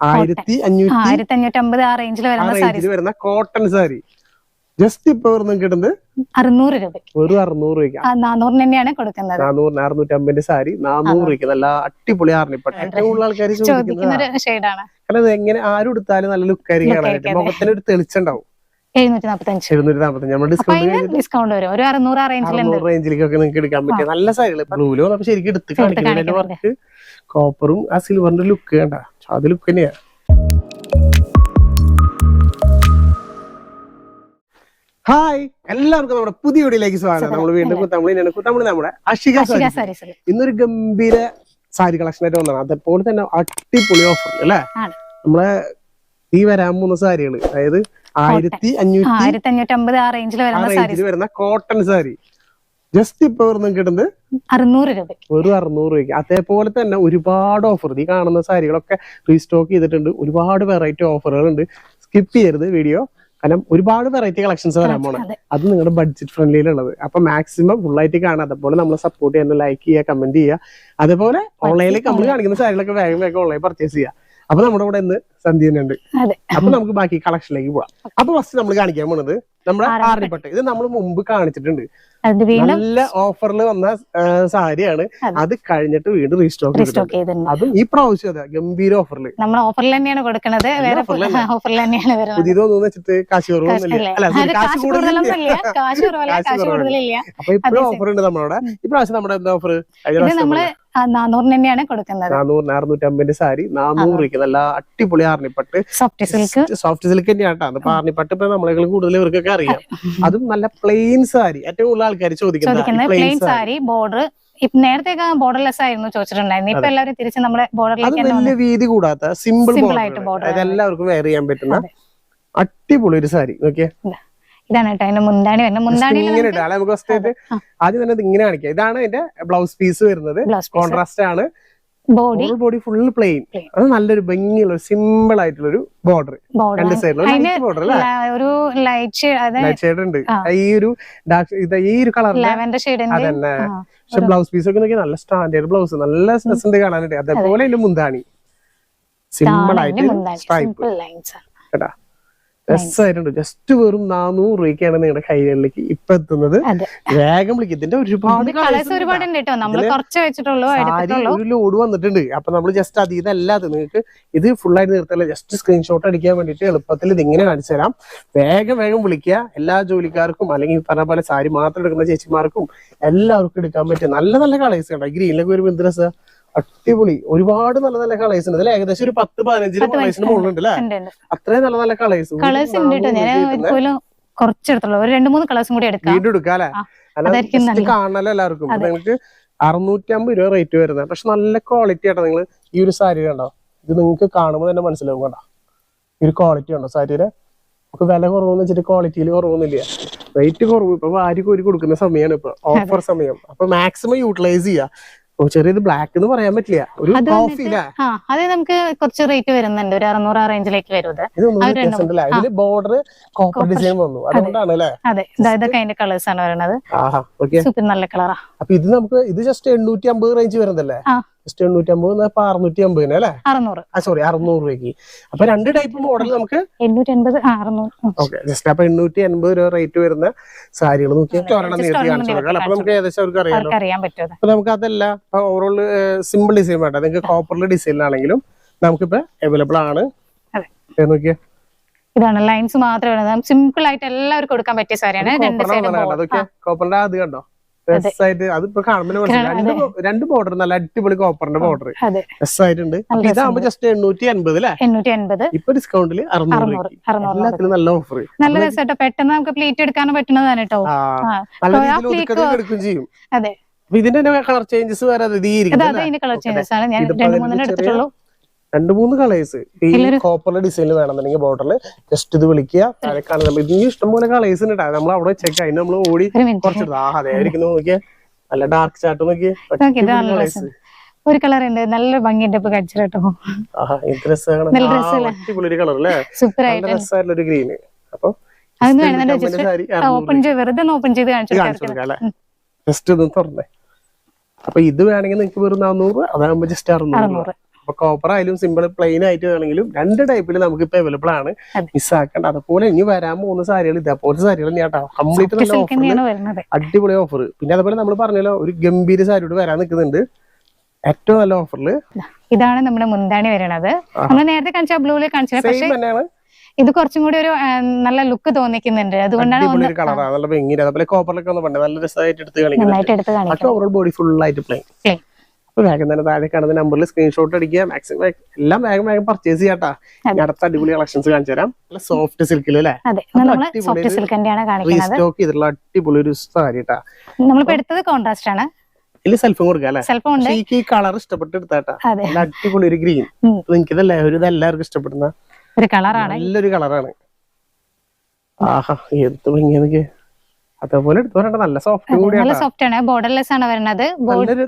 ആയിരത്തി അഞ്ഞൂറ്റി ആയിരത്തി അഞ്ഞൂറ്റി അമ്പത് ആ റേഞ്ചിൽ വരുന്ന സാരി വരുന്ന കോട്ടൺ സാരി ജസ്റ്റ് ഇപ്പൊ കിട്ടുന്നത് അറുന്നൂറ് രൂപ. ഒരു അറുന്നൂറ് രൂപയ്ക്ക്. നാനൂറിന് തന്നെയാണ് കൊടുക്കുന്നത്. നാനൂറിന് അറുന്നൂറ്റി അമ്പതിന്റെ സാരി നാനൂറ് രൂപയ്ക്ക്. നല്ല അടിപൊളി ആറിനിപ്പട്ട. ഏറ്റവും കൂടുതൽ ആൾക്കാർ ചോദിക്കുന്നത് കാരണം എങ്ങനെ ആരും എടുത്താലും നല്ല ലുക്കായിരിക്കും കാണാനായിട്ട്. മുഖത്തിന് ഒരു തെളിച്ചുണ്ടാവും ഡിസ്കൗണ്ട് വരും. ഒരു അറുന്നൂറ് റേഞ്ചിലേക്കൊക്കെ നിങ്ങൾക്ക് എടുക്കാൻ പറ്റിയ നല്ല സാരികൾ ബ്ലൂലോ ശരിക്കും എടുത്ത് കാണിക്കുന്നുണ്ട്. കോപ്പറും ആ സിൽവറിന്റെ ലുക്ക് കണ്ട. അത് പിന്നെയാ. ഹായ് എല്ലാവർക്കും നമ്മുടെ പുതിയ വീഡിയോയിലേക്ക് സ്വാഗതം. നമ്മൾ വീണ്ടും കുത്തമ്പളി കുത്തമ്പളി നമ്മുടെ അഷിക സാരീസ് ഇന്നൊരു ഗംഭീര സാരി കളക്ഷൻ ആയിട്ട് വന്നതാണ്. അതേപോലെ തന്നെ അടിപൊളി ഓഫർ അല്ലേ? നമ്മളെ ഈ വരാൻ മൂന്ന് സാരികൾ അതായത് ആയിരത്തി അഞ്ഞൂറ്റി ആയിരത്തി അഞ്ഞൂറ്റി അമ്പത് ആ റേഞ്ചിൽ വരുന്ന കോട്ടൺ സാരി. ജസ്റ്റ് ഇപ്പൊ വരുന്ന കിട്ടുന്നത് അറുന്നൂറ് രൂപ ഒരു അറുന്നൂറ് രൂപയ്ക്ക്. അതേപോലെ തന്നെ ഒരുപാട് ഓഫർ ഈ കാണുന്ന സാരികളൊക്കെ റീസ്റ്റോക്ക് ചെയ്തിട്ടുണ്ട്. ഒരുപാട് വെറൈറ്റി ഓഫറുകൾ ഉണ്ട് സ്കിപ്പ് ചെയ്യരുത് വീഡിയോ കാരണം ഒരുപാട് വെറൈറ്റി കളക്ഷൻസ് വരാൻ പോണം. അത്. നിങ്ങളുടെ ബഡ്ജറ്റ് ഫ്രണ്ട്ലിയിലുള്ളത് അപ്പൊ മാക്സിമം ഫുൾ ആയിട്ട് കാണാം അതേപോലെ നമ്മളെ സപ്പോർട്ട് ചെയ്യുന്ന ലൈക്ക് ചെയ്യുക കമന്റ് ചെയ്യുക. അതേപോലെ ഓൺലൈനിലേക്ക് നമ്മൾ കാണിക്കുന്ന സാരികളൊക്കെ വേഗം വേഗം ഓൺലൈൻ പർച്ചേസ് ചെയ്യുക അപ്പൊ നമ്മുടെ കൂടെ ഇന്ന് സന്ധ്യനുണ്ട് അതെ. അപ്പൊ നമുക്ക് ബാക്കി കളക്ഷനിലേക്ക് പോവാം അപ്പൊ ഫസ്റ്റ് നമ്മൾ കാണിക്കാൻ പോണത് നമ്മുടെ ആറിപ്പട്ട് ഇത് നമ്മൾ മുമ്പ് കാണിച്ചിട്ടുണ്ട്. നല്ല ഓഫറിൽ വന്ന സാരിയാണ്. അത്. കഴിഞ്ഞിട്ട് വീണ്ടും റീസ്റ്റോക്ക് ചെയ്തിട്ടുണ്ട്. അതും ഈ പ്രാവശ്യം അതെ ഗംഭീര ഓഫറിൽ നമ്മൾ ഓഫറിൽ തന്നെയാണ് കൊടുക്കുന്നത് വേറെ ഓഫറിൽ തന്നെയാണ് പുതിയതൊന്നും വെച്ചിട്ട് കാശ് കുറവൊന്നുമില്ല അപ്പൊ ഇപ്പോഴും ഓഫർ ഉണ്ട് നമ്മളവിടെ ഈ പ്രാവശ്യം നമ്മുടെ എന്താ ഓഫർ നമ്മൾ നാനൂറിന് തന്നെയാണ് കൊടുക്കുന്നത്. നാനൂറിന് അറുന്നൂറ്റി അമ്പതിന്റെ സാരി നാനൂറ് നല്ല അടിപൊളി ആർണിപ്പട്ട് സോഫ്റ്റ് സിൽക്ക് സോഫ്റ്റ് സിൽക്ക് തന്നെയാണ് അപ്പൊ ആർണിപ്പട്ട് ഇപ്പൊ നമ്മളെക്കാൾ കൂടുതൽ ഇവർക്കൊക്കെ അറിയാം. അതും നല്ല പ്ലെയിൻ സാരി. ഏറ്റവും കൂടുതൽ ആൾക്കാർ ചോദിക്കുന്നത് പ്ലെയിൻ സാരി. ബോർഡർ ഇപ്പൊ നേരത്തെ ബോർഡർലെസ് ആയിരുന്നു ചോദിച്ചിട്ടുണ്ടായിരുന്നു. ഇപ്പൊ എല്ലാവരും തിരിച്ച് നമ്മുടെ ബോർഡർ ബോർഡറിലേക്ക് വലിയ വീതി കൂടാത്ത സിമ്പിൾ ആയിട്ട് ബോർഡർ എല്ലാവർക്കും വെയർ ചെയ്യാൻ പറ്റുന്ന. അടിപൊളി ഒരു സാരി. ഓക്കെ ഇതാണ് കേട്ടോ അതിന്റെ മുന്താണി വരുന്നത്. മുന്താണി ഇങ്ങനെ ഇടാം നമുക്ക് ഫസ്റ്റ് ആയിട്ട് ആ. ആദ്യം തന്നെ ഇങ്ങനെ കാണിക്കാം. ഇതാണ് അതിന്റെ ബ്ലൗസ് പീസ് വരുന്നത്. കോൺട്രാസ്റ്റ് ആണ്. Body body full plain Plain. അത് നല്ലൊരു ഭംഗിയുള്ള സിമ്പിൾ ആയിട്ടുള്ള ഒരു ബോർഡർ രണ്ട് സൈഡിലും അതിന് ലൈറ്റ് ബോർഡർ അല്ലേ? ല- ഒരു ലൈറ്റ് ഷെയ്ഡ് അത് ലൈറ്റ് ഷെയ്ഡ് ഉണ്ട്. ആ. ഈ ഒരു ഡാർക്ക് ഇത് ഈ ഒരു കളറിന്റെ ലാവൻഡർ ഷെയ്ഡിന്റെ അതന്നെ. പക്ഷെ ബ്ലൗസ് പീസ് ഒക്കെ നോക്കിയാൽ നല്ല സ്റ്റാൻഡേർഡ് ബ്ലൗസ് നല്ല രസമുണ്ട് കാണാനായിട്ട്. അതേപോലെ മുന്താണി. സിമ്പിൾ ആയിട്ട് സ്ട്രൈപ്പ് കേട്ടാ? രസമായിട്ടുണ്ട് ജസ്റ്റ് വെറും നാനൂറ് രൂപയ്ക്കാണ് നിങ്ങളുടെ കൈകളിലേക്ക് ഇപ്പൊ എത്തുന്നത്. വേഗം വിളിക്കും. ഇതിന്റെ ഒരുപാട് ഒരു ലോഡ് വന്നിട്ടുണ്ട്. അപ്പൊ നമ്മൾ ജസ്റ്റ് അത് ഇതല്ലാതെ നിങ്ങൾക്ക് ഇത് ഫുൾ ആയിട്ട് നിർത്തല്ല ജസ്റ്റ് സ്ക്രീൻഷോട്ട് അടിക്കാൻ വേണ്ടിട്ട് എളുപ്പത്തിൽ ഇത് ഇങ്ങനെ കാണിച്ചു തരാം. വേഗം വേഗം വിളിക്കുക. എല്ലാ ജോലിക്കാർക്കും അല്ലെങ്കിൽ പറഞ്ഞ പോലെ സാരി മാത്രം എടുക്കുന്ന ചേച്ചിമാർക്കും എല്ലാവർക്കും എടുക്കാൻ പറ്റും നല്ല നല്ല കളേഴ്സ് കണ്ടോ? ഗ്രീനിലൊക്കെ വരുമ്പോൾ എന്ത് രസം അടിപൊളി. ഒരുപാട് നല്ല നല്ല കളേഴ്സ് ഉണ്ട്. അല്ലെ ഏകദേശം ഒരു പത്ത് പതിനഞ്ചിന് കളേഴ്സിന് മുകളിലുണ്ട് അല്ലേ? അത്രയും നല്ല നല്ല കളേഴ്സ് കളേഴ്സ് ഉണ്ട് കേട്ടോ ഞാൻ കുറച്ചെടുത്തുള്ളൂ ഒരു രണ്ട് മൂന്ന് കളേഴ്സും കൂടി എടുക്കാം. വീണ്ടും എടുക്കാം അല്ലെ. കാണണല്ലോ എല്ലാവർക്കും. നിങ്ങൾക്ക് അറുന്നൂറ്റി അമ്പത് രൂപ റേറ്റ് വരുന്നത്. പക്ഷെ നല്ല ക്വാളിറ്റി ആട്ടോ നിങ്ങൾ ഈ ഒരു സാരി കണ്ടോ? ഇത് നിങ്ങൾക്ക് കാണുമ്പോൾ തന്നെ മനസ്സിലാവും കണ്ടോ ഈ ഒരു ക്വാളിറ്റി ഉണ്ടോ സാരിയുടെ നമുക്ക് വില കുറവെന്ന് വെച്ചിട്ട് ക്വാളിറ്റിയിൽ കുറവൊന്നുമില്ല. റേറ്റ് കുറവ്. ഇപ്പൊ വാരി കോരി കൊടുക്കുന്ന സമയമാണ് ഇപ്പൊ. ഓഫർ സമയം. അപ്പൊ മാക്സിമം യൂട്ടിലൈസ് ചെയ്യാ. ഓ, ചെറിയത് ബ്ലാക്ക് എന്ന് പറയാൻ പറ്റില്ല. ഒരു അത് കോഫി അത് നമുക്ക് കുറച്ച് റേറ്റ് വരുന്നുണ്ട്. ഒരു അറുന്നൂറ് റേഞ്ചിലേക്ക് വരും ഇത്. ബോർഡർ കോപ്പർ ഡിസൈൻ വന്നു. അതുകൊണ്ടാണ് അല്ലേ? അതെ. ഇതാ ഇതൊക്കെ അതിന്റെ കളേഴ്സ് ആണ് വരുന്നത്. ആഹാ ഓക്കേ സൂപ്പർ നല്ല കളറാ അപ്പൊ ഇത് നമുക്ക് ഇത് ജസ്റ്റ് എണ്ണൂറ്റി അമ്പത് റേഞ്ച് വരുന്നതല്ലേ ആ. ജസ്റ്റ് എണ്ണൂറ്റി അമ്പത് ഇപ്പൊ അറുന്നൂറ്റി അമ്പതിന് അല്ലേ? അറുന്നൂറ്. ആ സോറി അറുന്നൂറ് രൂപയ്ക്ക്. അപ്പൊ രണ്ട് ടൈപ്പ് മോഡൽ നമുക്ക്? എണ്ണൂറ്റി അൻപത്. ഓക്കെ ജസ്റ്റ് അപ്പൊ എണ്ണൂറ്റി അൻപത് രൂപ റേറ്റ് വരുന്ന സാരികൾ നോക്കി അതെ, ഒരെണ്ണം just നേരത്തെ കാണിച്ചു കൊടുക്കാം. അപ്പൊ നമുക്ക് ഏകദേശം അവർക്ക് അറിയാം അപ്പൊ നമുക്ക് അതല്ല ഓവറോൾ സിമ്പിൾ ഡിസൈൻ വേണ്ട. നിങ്ങൾക്ക് കോപ്പറിലെ ഡിസൈനിലാണെങ്കിലും നമുക്കിപ്പോ അവൈലബിൾ ആണ്. നോക്കിയേ. ഇതാണ് ലൈൻസ് മാത്രമേ സിമ്പിൾ ആയിട്ട് എല്ലാവർക്കും കൊടുക്കാൻ പറ്റിയ സാരിയാണ്. രണ്ട് സൈഡും കോപ്പറിന്റെ അത് കണ്ടോ? രസമായിട്ട് അതിപ്പോ കാണുമ്പോൾ മനസ്സിലായി. രണ്ട് ബോർഡർ നല്ല അടിപൊളി കോപ്പറിന്റെ ബോർഡർ അതെ. രസമായിട്ടുണ്ട് ഇതാകുമ്പോ ജസ്റ്റ് എണ്ണൂറ്റി അൻപത് അല്ലേ എണ്ണൂറ്റി അൻപത് ഇപ്പൊ ഡിസ്കൗണ്ടിൽ അറുന്നൂറ്. അറുന്നൂറ് എല്ലാത്തിലും നല്ല ഓഫർ നല്ല രസമായിട്ടോ പെട്ടെന്ന് നമുക്ക് പ്ലേറ്റ് എടുക്കാനും പറ്റുന്നതാണ് കേട്ടോ ചെയ്യും. അതെ. ഇതിന്റെ കളർ ചേഞ്ചസ് വേറെ അത് അത് കളർ ചേഞ്ചസ് ആണ്. ഞാൻ രണ്ട് മൂന്നെണ്ണം എടുത്തിട്ടുള്ളൂ. രണ്ട് മൂന്ന് കളേഴ്സ് ഈ കോപ്പറിന്റെ ഡിസൈനിൽ വേണമെന്നുണ്ടെങ്കിൽ ബോർഡറിൽ ജസ്റ്റ് ഇത് വിളിക്കുക താഴെ കാണുന്നത് ഇതിന് ഇഷ്ടംപോലെ കളേഴ്സ് ഉണ്ട് നമ്മൾ അവിടെ ചെക്ക് അതിന് നമ്മൾ ഓടി കുറച്ച് ആ അതെ ഇരിക്കുന്നു നോക്കിയാൽ നല്ല ഡാർക്ക് ചാർട്ട് നോക്കിയാൽ ഒരു കളർ ഉണ്ട്. നല്ല ഭംഗിയുണ്ട് ഇപ്പൊ കടിച്ചു കേട്ടോ ആഹാ എന്ത് രസമാണ്. നല്ല ആ, രസമല്ലേ? അടിപൊളി ഒരു കളർ അല്ലേ? സൂപ്പർ ആയിട്ട് ഒരു ഗ്രീന് അപ്പൊ അതൊന്നും ഓപ്പൺ ചെയ്ത് വെറുതെ ഒന്ന് ഓപ്പൺ ചെയ്ത് കാണിച്ചു ജസ്റ്റ് ഒന്ന് തുറന്നേ. അപ്പൊ ഇത് വേണമെങ്കിൽ നിങ്ങൾക്ക് വെറും നാനൂറ് അതാകുമ്പോ ജസ്റ്റ് അറുന്നൂറ്. അപ്പൊ കോപ്പർ ആയാലും സിമ്പിൾ പ്ലെയിൻ ആയിട്ട് വേണമെങ്കിലും രണ്ട് ടൈപ്പിൽ നമുക്ക് ഇപ്പൊ അവൈലബിൾ ആണ്. മിസ് ആക്കേണ്ട. അതുപോലെ ഇനി വരാൻ പോകുന്ന സാരികൾ ഇതേപോലത്തെ സാരികൾ തന്നെയാട്ടോ കംപ്ലീറ്റ് നല്ല ഓഫർ അടിപൊളി ഓഫർ പിന്നെ അതുപോലെ നമ്മൾ പറഞ്ഞല്ലോ ഒരു ഗംഭീര സാരിയോട് വരാൻ നിൽക്കുന്നുണ്ട്. ഏറ്റവും നല്ല ഓഫറിൽ ഇതാണ് നമ്മുടെ മുന്താണി വരണത്. നമ്മൾ നേരത്തെ കാണിച്ച ബ്ലൂവിൽ കാണിച്ചത് പക്ഷേ ഇത് കുറച്ചും കൂടി ഒരു നല്ല ലുക്ക് തോന്നിക്കുന്നുണ്ട്. അതുകൊണ്ടാണ് നല്ല ഭംഗി അതുപോലെ കോപ്പറിലൊക്കെ ഒന്ന് പണ്ട് നല്ല രസമായിട്ട് എടുത്ത് കളിക്കുന്നത് നന്നായിട്ട് എടുത്ത് പക്ഷെ കാണിക്കാം ഓവറോൾ ബോഡി ഫുൾ ആയിട്ട് പ്ലെയിൻ വേഗം തന്നെ താഴെ കാണുന്ന നമ്പറിൽ സ്ക്രീൻഷോട്ട് അടിക്കുക. മാക്സിമം എല്ലാം വേഗം വേഗം പർച്ചേസ് ചെയ്യാട്ടാ. ഞാൻ അടുത്ത അടിപൊളി കളക്ഷൻസ് കാണിച്ചു തരാം. നല്ല സോഫ്റ്റ് സിൽക്കിൽ അല്ലേ? റീസ്റ്റോക്ക് ചെയ്തിട്ടുള്ള അടിപൊളി ഒരു സാരി കേട്ടാ നമ്മളിപ്പോ എടുത്തത് കോൺട്രാസ്റ്റ് ആണ്. ഇതിൽ സെൽഫും കൊടുക്കാം അല്ലെ? പക്ഷെ ഈ കളർ ഇഷ്ടപ്പെട്ട് എടുത്താട്ടാ. അടിപൊളി ഒരു ഗ്രീൻ ഇതല്ലേ ഒരു ഇതെല്ലാവർക്കും ഇഷ്ടപ്പെടുന്ന ഒരു കളറാണ് നല്ലൊരു കളറാണ് ആഹാ എടുത്ത് ഭംഗിയൊക്കെ അതേപോലെ എടുത്തു നല്ല സോഫ്റ്റ് നല്ല കൂടിയാണ്. സോഫ്റ്റ് ആണ്. ബോർഡർലെസ് ആണ് വരുന്നത്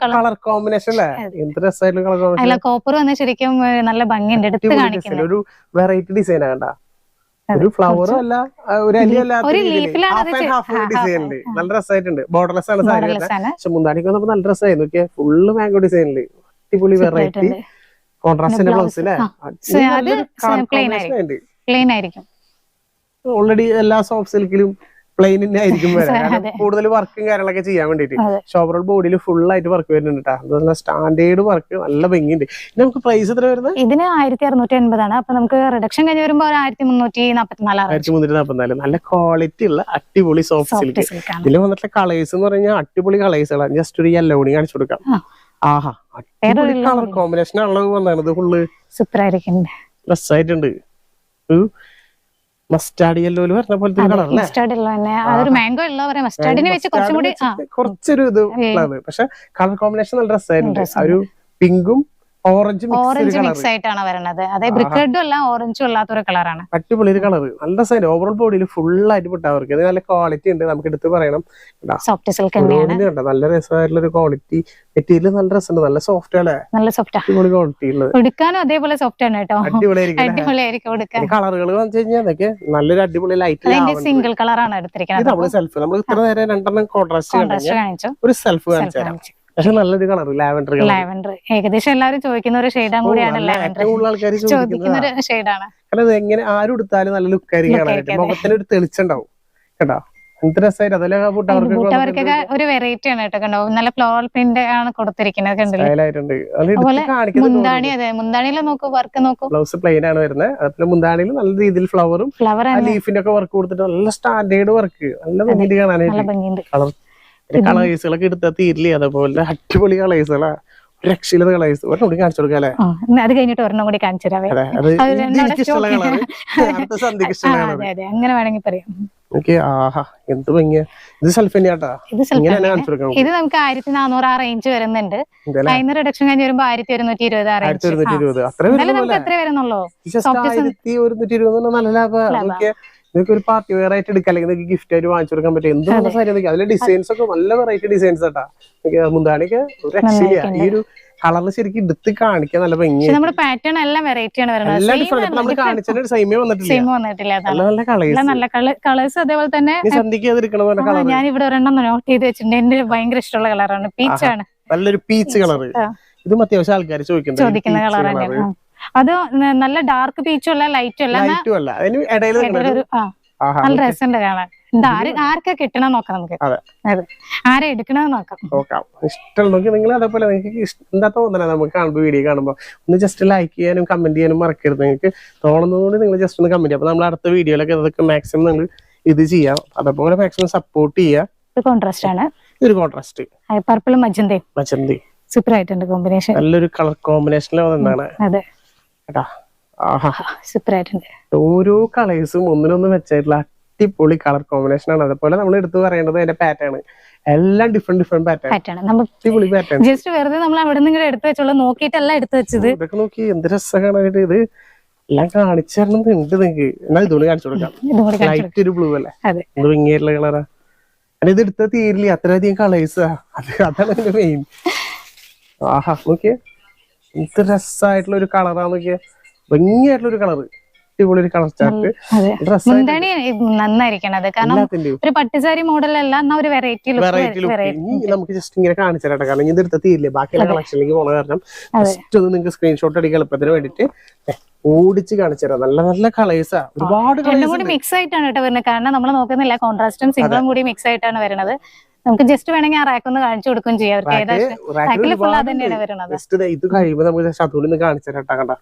കളർ കോമ്പിനേഷൻ അല്ലേ? എന്ത് രസമായിട്ടുള്ള കളർ കോമ്പിനേഷൻ കോപ്പർ വന്ന ശരിക്കും നല്ല ഭംഗിയുണ്ട് എടുത്ത് കാണിക്കുന്നത്. ഒരു വെറൈറ്റി ഡിസൈൻ കണ്ട? ഒരു ഫ്ലവറും അല്ല ഒരു. ഉണ്ട്. നല്ല രസമായിട്ടുണ്ട് ബോർഡർലെസ് ആണ് സാരി പക്ഷെ മുന്താണിക്ക് വന്നപ്പോ നല്ല രസമായി നോക്കിയാ ഫുള്ള് മാംഗോ ഡിസൈനിൽ അടിപൊളി വെറൈറ്റി. കോൺട്രാസ്റ്റിന്റെ ബ്ലൗസ് അല്ലേ. പ്ലെയിൻ ആയിരിക്കും. ഓൾറെഡി എല്ലാ സോഫ്റ്റ് സിൽക്കിലും പ്ലെയിൻ ആയിരിക്കും കൂടുതൽ വർക്കും കാര്യങ്ങളൊക്കെ ചെയ്യാൻ വേണ്ടിട്ട് അതെ. ബോഡിയിൽ ഫുൾ ആയിട്ട് വർക്ക് വരുന്നുണ്ട് കേട്ടോ നല്ല സ്റ്റാൻഡേർഡ് വർക്ക് നല്ല ഭംഗിയുണ്ട്. നമുക്ക് പ്രൈസ് എത്ര വരുന്നത്? ഇതിന് ആയിരത്തി അറുന്നൂറ്റി എൺപതാണ് അപ്പൊ നമുക്ക് റിഡക്ഷൻ കഴിഞ്ഞ് വരുമ്പോൾ ഒരു ആയിരത്തി മുന്നൂറ്റി നാല് ആയിരത്തി മുന്നൂറ്റി നാപ്പത്തിനാല് നല്ല ക്വാളിറ്റി ഉള്ള അടിപൊളി സോഫ്റ്റ് സിൽക്ക് ഇതിൽ വന്നിട്ടുള്ള കളേഴ്സ് എന്ന് പറഞ്ഞാൽ അടിപൊളി കളേഴ്സുകളാണ് ജസ്റ്റ് ഒരു യെല്ലോ കൂടി കാണിച്ചു കൊടുക്കാം. ആഹാ. അടിപൊളി കളർ കോമ്പിനേഷൻ ആണല്ലോ വന്നത്. ഫുള്ള് സൂപ്പർ ആയിരിക്കും. രസമായിട്ടുണ്ട് മസ്റ്റാർഡ് യെല്ലോ പറഞ്ഞ പോലത്തെ മസ്റ്റാർഡ് തന്നെ. അതൊരു മാംഗോ ഉള്ള പറയാം. മസ്റ്റാർഡിനെ വെച്ച് കുറച്ചും കൂടി കുറച്ചൊരു ഇത് ഉള്ളത് പക്ഷെ കളർ കോമ്പിനേഷൻ നല്ല രസമായിരുന്നു ഒരു പിങ്കും ഓറഞ്ചും ഓറഞ്ച് മിക്സ് ആയിട്ടാണ് വരുന്നത് അതെ ബ്രിക്ക് റെഡും അല്ല ഓറഞ്ചും അല്ലാത്തൊരു കളറാണ് അടിപൊളി ഒരു കളർ നല്ല സൈഡ് ഓവറോൾ ബോഡിയിൽ ഫുൾ ആയിട്ട് വിട്ടവർക്ക് ഇത് നല്ല ക്വാളിറ്റി ഉണ്ട്. നമുക്ക് എടുത്ത് പറയണം. സോഫ്റ്റ് സിൽക്ക് തന്നെയാണ്. നല്ല രസമായിട്ടുള്ള ഒരു ക്വാളിറ്റി മെറ്റീരിയൽ നല്ല രസമുണ്ട്. നല്ല സോഫ്റ്റ് അല്ലേ നല്ല സോഫ്റ്റ് അടിപൊളി ക്വാളിറ്റി ഉള്ളത്. എടുക്കാനും അതേപോലെ സോഫ്റ്റ് ആണ് കേട്ടോ. അടിപൊളിയായിരിക്കും ഈ കളറുകൾ വന്നു കഴിഞ്ഞാൽ അതൊക്കെ നല്ലൊരു അടിപൊളി ലൈറ്റ് സിംഗിൾ കളറാണ് എടുത്തിരിക്കുന്നത് നമ്മൾ സെൽഫ് നമ്മൾ ഇത്ര നേരം രണ്ടെണ്ണം കോൺട്രാസ്റ്റ് ഒരു സെൽഫ് കാണിച്ചു. പക്ഷെ നല്ലൊരു കളർ ലാവൻഡർ ലാവൻഡർ. ഏകദേശം എല്ലാവരും ചോദിക്കുന്ന ഒരു ഷെയ്ഡും കൂടിയാണ് ലാവൻഡർ. ആൾക്കാർ ചോദിക്കുന്ന ഒരു ഷെയ്ഡാണ് കാരണം ഇത് എങ്ങനെ ആരും എടുത്താലും നല്ല ലുക്കായിരിക്കും കാണാനായിട്ട്. മുഖത്തിന് ഒരു തെളിച്ചുണ്ടാവും. കേട്ടോ? എന്ത് രസമായിട്ട് അതല്ലേ ഫുഡ് ബൂട്ടവർക്കൊക്കെ ഒരു വെറൈറ്റി ആണ് കേട്ടോ കണ്ടോ? നല്ല ഫ്ലോറൽ പ്രിന്റ് ആണ് കൊടുത്തിരിക്കുന്നത് കണ്ടില്ലേ? മുന്താണി അതെ. മുന്താണിയിൽ നോക്കൂ വർക്ക് നോക്കൂ. ബ്ലൗസ് പ്ലെയിൻ ആണ് വരുന്നത്. അതുപോലെ മുന്താണിയിൽ നല്ല രീതിയിൽ ഫ്ലവറും ഫ്ലവർ ലീഫിന്റെ ഒക്കെ വർക്ക് കൊടുത്തിട്ട് നല്ല സ്റ്റാൻഡേർഡ് വർക്ക് നല്ല ഭംഗി കാണാനായിട്ട്. കളർ കളേഴ്സുകളൊക്കെ എടുത്താൽ തീരില്ലേ അതേപോലെ അടിപൊളി കളേഴ്സുകളാ ഒരു രക്ഷയില്ലാത്ത കളേഴ്സ് ഒരെണ്ണം കാണിച്ചു കൊടുക്കാല്ലേ അത് കഴിഞ്ഞിട്ട് ഒരെണ്ണം കൂടി കാണിച്ചു അങ്ങനെ വേണമെങ്കിൽ പറയാം ആഹാ ഇത് ഇത് നമുക്ക് ആയിരത്തി നാനൂറ് ആ റേഞ്ച് വരുന്നുണ്ട് അതിന് റിഡക്ഷൻ കഴിഞ്ഞ് വരുമ്പോ ആയിരത്തി ഒരുന്നൂറ്റി ഇരുപത് ആ റേഞ്ച് നമുക്ക് എത്ര വരുന്നുള്ളൂ നല്ല ലാഭം നിങ്ങൾക്ക് ഒരു പാർട്ടി വെയർ ആയിട്ട് എടുക്കാം. അല്ലെങ്കിൽ നിങ്ങൾക്ക് ഗിഫ്റ്റ് ആയിട്ട് വാങ്ങിച്ചു കൊടുക്കാൻ പറ്റും. എന്ത് നല്ല സാരി അതിലെ ഡിസൈൻസ് ഒക്കെ നല്ല വെറൈറ്റി ഡിസൈൻസ് ആട്ടാ. മുന്താണിക്ക് ഒരു രക്ഷയില്ല. ഈ ഒരു കളറിൽ ശരിക്കും എടുത്ത് കാണിക്കാൻ നല്ല ഭംഗി പക്ഷെ നമ്മുടെ പാറ്റേൺ എല്ലാം വെറൈറ്റി ആണ് വരുന്നത്. എല്ലാം ഡിഫറെന്റ് നമ്മൾ കാണിച്ചതിന് ഒരു സൈമേ വന്നിട്ടില്ല. സെയിം വന്നിട്ടില്ല. നല്ല നല്ല കളേഴ്സ് നല്ല കളേഴ്സ് അതേപോലെ തന്നെ ഞാൻ ഇവിടെ ഒരെണ്ണം നോട്ട് ചെയ്ത് വെച്ചിട്ടുണ്ട്. എന്റെ ഭയങ്കര ഇഷ്ടമുള്ള കളറാണ് പീച്ച് ആണ്. നല്ലൊരു പീച്ച് കളർ. ഇതും അത്യാവശ്യം ആൾക്കാർ ചോദിക്കുന്നത് ചോദിക്കുന്ന ആ. അത് നല്ല ഡാർക്ക് പീച്ചും അല്ല. ലൈറ്റും അല്ല നല്ല രസമുണ്ട് കാണാൻ. ആർക്കാ കിട്ടണം നോക്കാം നമുക്ക്. അതെ. ആരെ എടുക്കണമെന്ന് നോക്കാം. നോക്കാം. ഇഷ്ടമുള്ള നോക്കി നിങ്ങൾ അതേപോലെ നിങ്ങൾക്ക് എന്താ തോന്നണേ? നമുക്ക് കാണുമ്പോൾ വീഡിയോ കാണുമ്പോൾ ഒന്ന് ജസ്റ്റ് ലൈക്ക് ചെയ്യാനും കമന്റ് ചെയ്യാനും മറക്കരുത്. നിങ്ങൾക്ക് തോന്നുന്നതുകൊണ്ട് നിങ്ങൾ ജസ്റ്റ് ഒന്ന് കമന്റ് ചെയ്യാം. അപ്പൊ നമ്മൾ അടുത്ത വീഡിയോയിലൊക്കെ അതൊക്കെ മാക്സിമം നിങ്ങൾ ഇത് ചെയ്യാം. അതേപോലെ മാക്സിമം സപ്പോർട്ട് ചെയ്യുക കോൺട്രാസ്റ്റ് ആണ്. ഇതൊരു കോൺട്രാസ്റ്റ് പർപ്പിളും മജന്തയും മച്ചന്തി സൂപ്പർ ആയിട്ടുണ്ട് കോമ്പിനേഷൻ നല്ലൊരു കളർ കോമ്പിനേഷനിൽ വന്നതാണ്. അതെ. കേട്ടാ. ആയിട്ടുണ്ട് ഓരോ കളേഴ്സും ഒന്നിനൊന്നും വെച്ചായിട്ടുള്ള അടിപൊളി കളർ കോമ്പിനേഷൻ ആണ്. അതുപോലെ നമ്മൾ എടുത്തു പറയേണ്ടത് അതിന്റെ പാറ്റേൺ എല്ലാം ഡിഫറെന്റ് ഡിഫറെന്റ് പാറ്റേൺ അടിപൊളി പാറ്റേൺ ജസ്റ്റ് വെറുതെ നമ്മൾ അവിടെ നിന്ന് എടുത്തു വെച്ചോളൂ. നോക്കിയിട്ടല്ല എടുത്തു വെച്ചത്. ഇതൊക്കെ നോക്കി എന്ത് രസമാണ് ഇത്. എല്ലാം കാണിച്ചു ഉണ്ട് നിങ്ങക്ക്. എന്നാൽ ഇതുകൊണ്ട് കാണിച്ചു കൊടുക്കാം. ഇതും ലൈറ്റ് ഒരു ബ്ലൂ അല്ലേ? എന്ത് ഭംഗിയായിട്ടുള്ള കളറാ അല്ല ഇത് എടുത്താൽ തീരില്ല. അത്രയധികം കളേഴ്സാ അത് അതാണ് എന്റെ മെയിൻ ആഹാ നോക്കിയേ. എന്ത് രസമായിട്ടുള്ള ഒരു കളറാന്നൊക്കെ ഭംഗിയായിട്ടുള്ള ഒരു കളറ് അടിപൊളി ഒരു കളർ ചാർട്ട് മുന്താണി നന്നായിരിക്കണം അത് കാരണം ഒരു പട്ടുസാരി മോഡലല്ല എന്നാ ഒരു വെറൈറ്റി വെറൈറ്റി നമുക്ക് ജസ്റ്റ് ഇങ്ങനെ കാണിച്ചു തരാം കാരണം ഇനി ഇതെടുത്ത് തീരില്ല. ബാക്കിയുള്ള കളക്ഷനിലേക്ക് പോണ കാരണം. ജസ്റ്റ് ഒന്ന് നിങ്ങൾക്ക് സ്ക്രീൻഷോട്ട് അടിക്കാൻ എളുപ്പത്തിന് വേണ്ടിട്ട് ഓടിച്ച് കാണിച്ചു തരാം. നല്ല നല്ല കളേഴ്സാ ഒരുപാട് കൂടി മിക്സ് ആയിട്ടാണ് കേട്ടോ വരുന്നത്. കാരണം നമ്മൾ നോക്കുന്നില്ല കോൺട്രാസ്റ്റും സിംഗിളും കൂടി മിക്സ് ആയിട്ടാണ് വരുന്നത്. നമുക്ക് ജസ്റ്റ് വേണമെങ്കിൽ ആ റാക്ക് ഒന്ന് കാണിച്ചു കൊടുക്കും ചെയ്യാം. അവർക്ക് ഏകദേശം ഫുൾ അത് തന്നെയാണ് വരുന്നത്. ജസ്റ്റ് ഇത് കഴിയുമ്പോൾ നമുക്ക് ജസ്റ്റ് അതുകൂടി ഒന്ന് കാണിച്ചു തരാം കണ്ട?